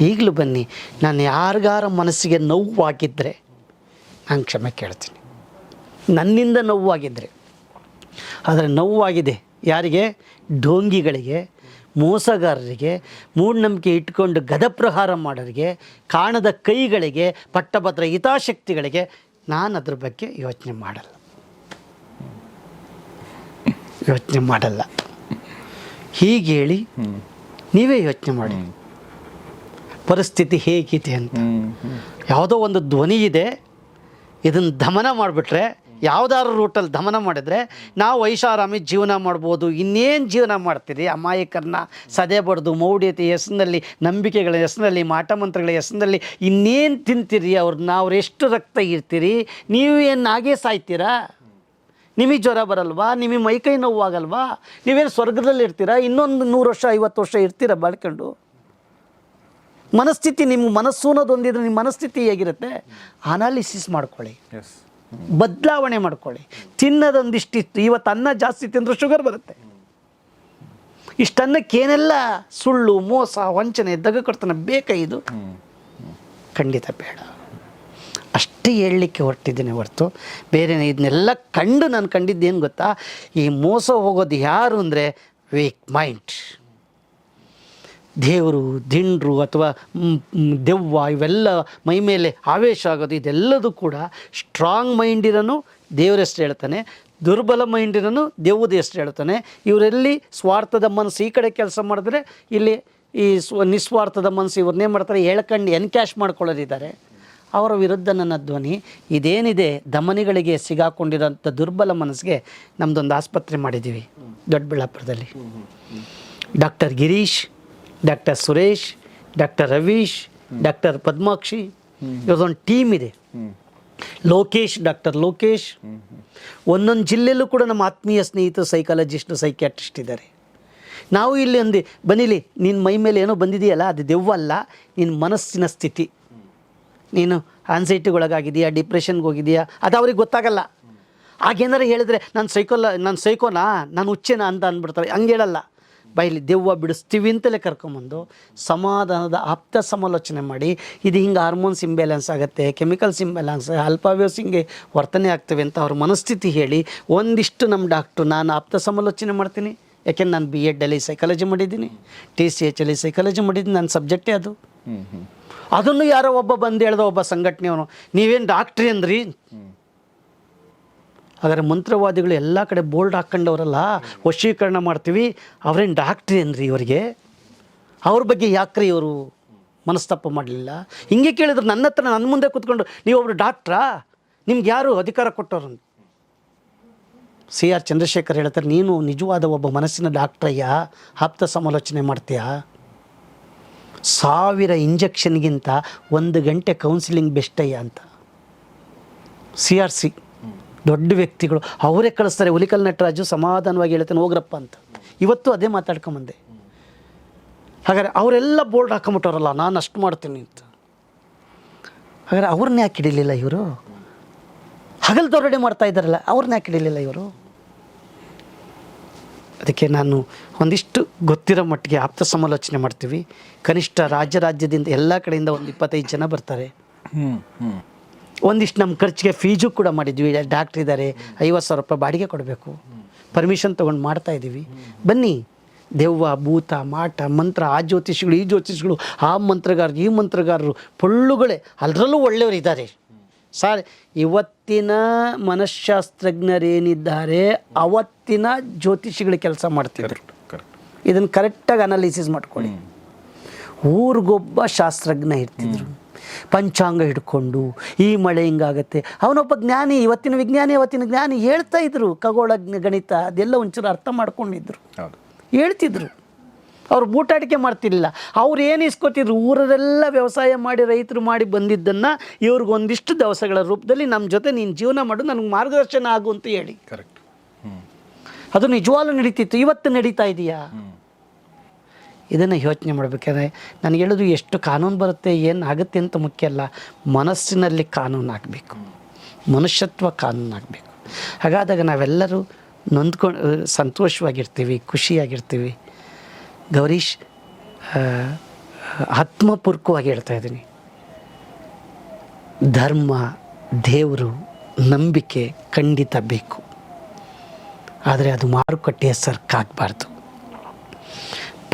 ಈಗಲೂ ಬನ್ನಿ ನಾನು ಯಾರಿಗಾರ ಮನಸ್ಸಿಗೆ ನೋವಾಗಿದ್ದರೆ ನಾನು ಕ್ಷಮೆ ಕೇಳ್ತೀನಿ. ನನ್ನಿಂದ ನೋವಾಗಿದ್ದರೆ ಆದರೆ ನೋವಾಗಿದೆ ಯಾರಿಗೆ? ಢೋಂಗಿಗಳಿಗೆ ಮೋಸಗಾರರಿಗೆ ಮೂಢನಂಬಿಕೆ ಇಟ್ಕೊಂಡು ಗದಪ್ರಹಾರ ಮಾಡೋರಿಗೆ ಕಾಣದ ಕೈಗಳಿಗೆ ಪಟ್ಟಭದ್ರ ಹಿತಾಶಕ್ತಿಗಳಿಗೆ ನಾನು ಅದ್ರ ಬಗ್ಗೆ ಯೋಚನೆ ಮಾಡಲ್ಲ. ಯೋಚನೆ ಮಾಡಲ್ಲ. ಹೀಗೆ ಹೇಳಿ ನೀವೇ ಯೋಚನೆ ಮಾಡಿ. ಪರಿಸ್ಥಿತಿ ಹೇಗಿದೆ ಅಂತ. ಯಾವುದೋ ಒಂದು ಧ್ವನಿ ಇದೆ ಇದನ್ನು ದಮನ ಮಾಡಿಬಿಟ್ರೆ ಯಾವ್ದಾದ್ರು ರೂಟಲ್ಲಿ ದಮನ ಮಾಡಿದರೆ ನಾವು ಐಷಾರಾಮಿ ಜೀವನ ಮಾಡ್ಬೋದು. ಇನ್ನೇನು ಜೀವನ ಮಾಡ್ತೀರಿ? ಅಮಾಯಕರನ್ನ ಸದೆ ಬಡ್ದು ಮೌಢ್ಯತೆ ಹೆಸರಿನಲ್ಲಿ ನಂಬಿಕೆಗಳ ಹೆಸರಿನಲ್ಲಿ ಮಾಟಮಂತ್ರಗಳ ಹೆಸರಿನಲ್ಲಿ ಇನ್ನೇನು ತಿಂತೀರಿ? ಅವ್ರನ್ನ ಅವ್ರು ಎಷ್ಟು ರಕ್ತ ಇರ್ತೀರಿ ನೀವು ಏನು ಹಾಗೇ ಸಾಯ್ತೀರಾ? ನಿಮಗೆ ಜ್ವರ ಬರಲ್ವಾ? ನಿಮಗೆ ಮೈಕೈ ನೋವಾಗಲ್ವಾ? ನೀವೇನು ಸ್ವರ್ಗದಲ್ಲಿ ಇರ್ತೀರಾ? ಇನ್ನೊಂದು ನೂರು ವರ್ಷ, ಐವತ್ತು ವರ್ಷ ಇರ್ತೀರಾ ಬಾಳ್ಕೊಂಡು? ಮನಸ್ಥಿತಿ ನಿಮ್ಮ ಮನಸ್ಸು ಅನ್ನೋದು ಒಂದಿದ್ರೆ ನಿಮ್ಮ ಮನಸ್ಥಿತಿ ಹೇಗಿರುತ್ತೆ? ಅನಾಲಿಸಿಸ್ ಮಾಡ್ಕೊಳ್ಳಿ. ಬದಲಾವಣೆ ಮಾಡ್ಕೊಳ್ಳಿ. ತಿನ್ನೋದೊಂದಿಷ್ಟಿತ್ತು ಇವತ್ತು ಅನ್ನ ಜಾಸ್ತಿ ತಿಂದರೂ ಶುಗರ್ ಬರುತ್ತೆ. ಇಷ್ಟನ್ನಕ್ಕೇನೆಲ್ಲ ಸುಳ್ಳು, ಮೋಸ, ವಂಚನೆ ದಗಕರ್ತನ ಬೇಕಾ ಇದು? ಖಂಡಿತ ಬೇಡ. ಅಷ್ಟೇ ಹೇಳಲಿಕ್ಕೆ ಹೊರಟಿದ್ದೀನಿ ಹೊರತು. ಬೇರೆ ಇದನ್ನೆಲ್ಲ ಕಂಡು ನಾನು ಕಂಡಿದ್ದೇನು ಗೊತ್ತಾ? ಈ ಮೋಸ ಹೋಗೋದು ಯಾರು ಅಂದರೆ ವೀಕ್ ಮೈಂಡ್ ದೇವರು, ದಿಂಡ್ರು ಅಥವಾ ದೆವ್ವ ಇವೆಲ್ಲ ಮೈ ಮೇಲೆ ಆವೇಶ ಆಗೋದು, ಇದೆಲ್ಲದೂ ಕೂಡ ಸ್ಟ್ರಾಂಗ್ ಮೈಂಡಿರನು ದೇವರೆಷ್ಟು ಹೇಳ್ತಾನೆ. ದುರ್ಬಲ ಮೈಂಡಿರನು ದೆವ್ವದ ಹೆಸ್ರು ಹೇಳ್ತಾನೆ. ಇವರೆಲ್ಲಿ ಸ್ವಾರ್ಥದ ಮನಸ್ಸು ಈ ಕಡೆ ಕೆಲಸ ಮಾಡಿದ್ರೆ ಇಲ್ಲಿ ಈ ಸ್ವ, ನಿಸ್ವಾರ್ಥದ ಮನಸ್ಸು ಇವ್ರನ್ನೇ ಮಾಡ್ತಾರೆ? ಹೇಳ್ಕಂಡು ಎನ್ಕ್ಯಾಶ್ ಮಾಡ್ಕೊಳ್ಳೋದಿದ್ದಾರೆ ಅವರ ವಿರುದ್ಧ ನನ್ನ ಧ್ವನಿ, ಇದೇನಿದೆ ದಮನಿಗಳಿಗೆ ಸಿಗಾಕೊಂಡಿರೋಂಥ ದುರ್ಬಲ ಮನಸ್ಸಿಗೆ ನಮ್ಮದೊಂದು ಆಸ್ಪತ್ರೆ ಮಾಡಿದ್ದೀವಿ, ದೊಡ್ಡಬಳ್ಳಾಪುರದಲ್ಲಿ. Doctor Girish doctor Suresh, doctor Ravish, doctor Padmakshi ಇವ್ರದೊಂದು team ಇದೆ. ಲೋಕೇಶ್, ಡಾಕ್ಟರ್ ಲೋಕೇಶ್. ಒಂದೊಂದು ಜಿಲ್ಲೆಯಲ್ಲೂ ಕೂಡ ನಮ್ಮ ಆತ್ಮೀಯ ಸ್ನೇಹಿತರು ಸೈಕಾಲಜಿಸ್ಟ್ ಸೈಕ್ಯಾಟ್ರಿಸ್ಟ್ ಇದ್ದಾರೆ. ನಾವು ಇಲ್ಲಿ ಒಂದು, ಬನ್ನಿಲಿ ನಿನ್ನ ಮೈ ಮೇಲೆ ಏನೋ ಬಂದಿದೆಯಲ್ಲ, ಅದು ದೆವ್ವಲ್ಲ ನಿನ್ನ ಮನಸ್ಸಿನ ಸ್ಥಿತಿ. ನೀನು ಆನ್ಸೈಟಿಗೊಳಗಾಗಿದೆಯಾ ಡಿಪ್ರೆಷನ್ಗೆ ಹೋಗಿದೆಯಾ ಅದು ಅವ್ರಿಗೆ ಗೊತ್ತಾಗಲ್ಲ. ಆಗೇನಾರು ಹೇಳಿದ್ರೆ, ನಾನು ಸೈಕೋಲ ನಾನು ಸೈಕೋನಾ ನಾನು ಹುಚ್ಚೇನಾ ಅಂತ ಅಂದ್ಬಿಡ್ತಾರೆ. ಹಂಗೆ ಹೇಳಲ್ಲ. ಬೈಲಿ ದೆವ್ವ ಬಿಡಿಸ್ತೀವಿ ಅಂತಲೇ ಕರ್ಕೊಂಬಂದು ಸಮಾಧಾನದ ಆಪ್ತ ಸಮಾಲೋಚನೆ ಮಾಡಿ ಇದು ಹಿಂಗೆ ಹಾರ್ಮೋನ್ಸ್ ಇಂಬ್ಯಾಲೆನ್ಸ್ ಆಗುತ್ತೆ ಕೆಮಿಕಲ್ಸ್ ಇಂಬ್ಯಾಲೆನ್ಸ್ ಅಲ್ಪಾವ್ಯೋಸ್ ಹಿಂಗೆ ವರ್ತನೆ ಆಗ್ತವೆ ಅಂತ ಅವ್ರ ಮನಸ್ಥಿತಿ ಹೇಳಿ ಒಂದಿಷ್ಟು ನಮ್ಮ ಡಾಕ್ಟ್ರು ನಾನು ಆಪ್ತ ಸಮಾಲೋಚನೆ ಮಾಡ್ತೀನಿ. ಯಾಕೆಂದ್ರೆ ನಾನು ಬಿ ಎಡ್ಡಲ್ಲಿ ಸೈಕಾಲಜಿ ಮಾಡಿದ್ದೀನಿ ಟಿ ಸಿ ಎಚ್ ಅಲ್ಲಿ ಸೈಕಾಲಜಿ ಮಾಡಿದ್ದೀನಿ ನನ್ನ ಸಬ್ಜೆಕ್ಟೇ ಅದು. ಅದನ್ನು ಯಾರೋ ಒಬ್ಬ ಬಂದು ಹೇಳ್ದ ಒಬ್ಬ ಸಂಘಟನೆಯವನು ನೀವೇನು ಡಾಕ್ಟ್ರಿ ಅಂದ್ರಿ? ಹಾಗಾದ್ರೆ ಮಂತ್ರವಾದಿಗಳು ಎಲ್ಲ ಕಡೆ ಬೋರ್ಡ್ ಹಾಕ್ಕೊಂಡವರಲ್ಲ ವಶೀಕರಣ ಮಾಡ್ತೀವಿ. ಅವ್ರೇನು ಡಾಕ್ಟ್ರಿ ರೀ ಇವರಿಗೆ? ಅವ್ರ ಬಗ್ಗೆ ಯಾಕ್ರಿ ಇವರು ಮನಸ್ತಾಪ ಮಾಡಲಿಲ್ಲ? ಹಿಂಗೆ ಕೇಳಿದ್ರು ನನ್ನ ಹತ್ರ ನನ್ನ ಮುಂದೆ ಕೂತ್ಕೊಂಡು ನೀವೊಬ್ರು ಡಾಕ್ಟ್ರಾ ನಿಮ್ಗೆ ಯಾರು ಅಧಿಕಾರ ಕೊಟ್ಟವ್ರು? ಸಿ ಆರ್ ಚಂದ್ರಶೇಖರ್ ಹೇಳ್ತಾರೆ, ನೀನು ನಿಜವಾದ ಒಬ್ಬ ಮನಸ್ಸಿನ ಡಾಕ್ಟ್ರಯ್ಯ ಆಪ್ತ ಸಮಾಲೋಚನೆ ಮಾಡ್ತೀಯಾ? ಸಾವಿರ ಇಂಜೆಕ್ಷನ್ಗಿಂತ ಒಂದು ಗಂಟೆ ಕೌನ್ಸಿಲಿಂಗ್ ಬೆಸ್ಟಯ್ಯ ಅಂತ. ಸಿ ಆರ್ ಸಿ ದೊಡ್ಡ ವ್ಯಕ್ತಿಗಳು, ಅವರೇ ಕಳಿಸ್ತಾರೆ, ಹುಲಿಕಲ್ ನಟರಾಜು ಸಮಾಧಾನವಾಗಿ ಹೇಳ್ತಾನೆ, ಹೋಗ್ರಪ್ಪ ಅಂತ. ಇವತ್ತು ಅದೇ ಮಾತಾಡ್ಕೊಂಬಂದೆ. ಹಾಗಾದ್ರೆ ಅವರೆಲ್ಲ ಬೋರ್ಡ್ ಹಾಕೊಂಬಿಟ್ಟವ್ರಲ್ಲ, ನಾನು ಅಷ್ಟು ಮಾಡ್ತೀನಿ ಅಂತ. ಹಾಗಾದ್ರೆ ಅವ್ರನ್ನ ಯಾಕೆ ಹಿಡಿಲಿಲ್ಲ ಇವರು? ಹಗಲ್ ದೊರಡೆ ಮಾಡ್ತಾ ಇದ್ದಾರಲ್ಲ, ಅವ್ರನ್ನ ಯಾಕೆ ಹಿಡಿಲಿಲ್ಲ ಇವರು? ಅದಕ್ಕೆ ನಾನು ಒಂದಿಷ್ಟು ಗೊತ್ತಿರೋ ಮಟ್ಟಿಗೆ ಆಪ್ತ ಸಮಾಲೋಚನೆ ಮಾಡ್ತೀವಿ. ಕನಿಷ್ಠ ರಾಜ್ಯ ರಾಜ್ಯದಿಂದ ಎಲ್ಲ ಕಡೆಯಿಂದ ಒಂದು ಇಪ್ಪತ್ತೈದು ಜನ ಬರ್ತಾರೆ. ಒಂದಿಷ್ಟು ನಮ್ಮ ಖರ್ಚಿಗೆ ಫೀಜು ಕೂಡ ಮಾಡಿದ್ವಿ. ಡಾಕ್ಟ್ರ್ ಇದ್ದಾರೆ ಐವತ್ತು ಸಾವಿರ ರೂಪಾಯಿ ಬಾಡಿಗೆ ಕೊಡಬೇಕು. ಪರ್ಮಿಷನ್ ತೊಗೊಂಡು ಮಾಡ್ತಾ ಇದ್ದೀವಿ ಬನ್ನಿ ದೆವ್ವ ಭೂತ ಮಾಟ ಮಂತ್ರ ಆ ಜ್ಯೋತಿಷಿಗಳು ಈ ಜ್ಯೋತಿಷಿಗಳು ಆ ಮಂತ್ರಗಾರರು ಈ ಮಂತ್ರಗಾರರು ಪೊಳ್ಳುಗಳೇ ಅದರಲ್ಲೂ ಒಳ್ಳೆಯವರು ಇದ್ದಾರೆ ಸಾರ್ ಇವತ್ತಿನ ಮನಃಶಾಸ್ತ್ರಜ್ಞರೇನಿದ್ದಾರೆ ಅವತ್ತಿನ ಜ್ಯೋತಿಷಿಗಳು ಕೆಲಸ ಮಾಡ್ತಿದ್ದರು ಇದನ್ನು ಕರೆಕ್ಟಾಗಿ ಅನಾಲಿಸಿಸ್ ಮಾಡ್ಕೊಳ್ಳಿ. ಊರಿಗೊಬ್ಬ ಶಾಸ್ತ್ರಜ್ಞ ಇರ್ತಿದ್ರು. ಪಂಚಾಂಗ ಹಿಡ್ಕೊಂಡು ಈ ಮಳೆ ಹಿಂಗಾಗತ್ತೆ. ಅವನೊಬ್ಬ ಜ್ಞಾನಿ ಇವತ್ತಿನ ವಿಜ್ಞಾನಿ ಅವತ್ತಿನ ಜ್ಞಾನಿ ಹೇಳ್ತಾ ಇದ್ರು. ಖಗೋಳ ಗಣಿತ ಅದೆಲ್ಲ ಒಂಚೂರು ಅರ್ಥ ಮಾಡ್ಕೊಂಡಿದ್ರು. ಹೇಳ್ತಿದ್ರು. ಅವ್ರು ಬೂಟಾಟಿಕೆ ಮಾಡ್ತಿರ್ಲಿಲ್ಲ. ಅವ್ರು ಏನು ಇಸ್ಕೊತಿದ್ರು? ಊರಲ್ಲೆಲ್ಲ ವ್ಯವಸಾಯ ಮಾಡಿ ರೈತರು ಮಾಡಿ ಬಂದಿದ್ದನ್ನು ಇವ್ರಿಗೊಂದಿಷ್ಟು ದವಸಗಳ ರೂಪದಲ್ಲಿ ನಮ್ಮ ಜೊತೆ ನೀನು ಜೀವನ ಮಾಡು ನನಗೆ ಮಾರ್ಗದರ್ಶನ ಆಗು ಅಂತ ಹೇಳಿ. ಕರೆಕ್ಟ್. ಅದು ನಿಜವಾಗ್ಲೂ ನಡೀತಿತ್ತು. ಇವತ್ತು ನಡೀತಾ ಇದೆಯಾ? ಇದನ್ನು ಯೋಚನೆ ಮಾಡಬೇಕಾದ್ರೆ ನನಗೆ ಹೇಳೋದು ಎಷ್ಟು ಕಾನೂನು ಬರುತ್ತೆ, ಏನು ಆಗುತ್ತೆ ಅಂತ ಮುಖ್ಯ ಅಲ್ಲ. ಮನಸ್ಸಿನಲ್ಲಿ ಕಾನೂನು ಆಗಬೇಕು. ಮನುಷ್ಯತ್ವ ಕಾನೂನು ಆಗಬೇಕು. ಹಾಗಾದಾಗ ನಾವೆಲ್ಲರೂ ನೊಂದ್ಕೊಂಡು ಸಂತೋಷವಾಗಿರ್ತೀವಿ, ಖುಷಿಯಾಗಿರ್ತೀವಿ. ಗೌರೀಶ್ ಆತ್ಮಪೂರ್ವಕವಾಗಿ ಹೇಳ್ತಾ ಇದ್ದೀನಿ. ಧರ್ಮ, ದೇವರು, ನಂಬಿಕೆ ಖಂಡಿತ ಬೇಕು. ಆದರೆ ಅದು ಮಾರುಕಟ್ಟೆಯ ಸರ್ಕಾಗಬಾರ್ದು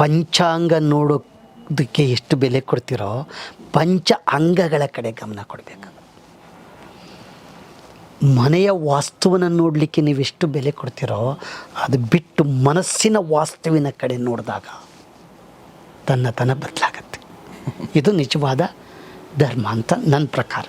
ಪಂಚಾಂಗ ನೋಡೋದಕ್ಕೆ ಎಷ್ಟು ಬೆಲೆ ಕೊಡ್ತೀರೋ ಪಂಚ ಅಂಗಗಳ ಕಡೆ ಗಮನ ಕೊಡಬೇಕು. ಮನೆಯ ವಾಸ್ತುವನ್ನು ನೋಡಲಿಕ್ಕೆ ಎಷ್ಟು ಬೆಲೆ ಕೊಡ್ತೀರೋ ಅದು ಬಿಟ್ಟು ಮನಸ್ಸಿನ ವಾಸ್ತುವಿನ ಕಡೆ ನೋಡಿದಾಗ ತನ್ನತನ ಬದಲಾಗತ್ತೆ. ಇದು ನಿಜವಾದ ಧರ್ಮ ಅಂತ ನನ್ನ ಪ್ರಕಾರ.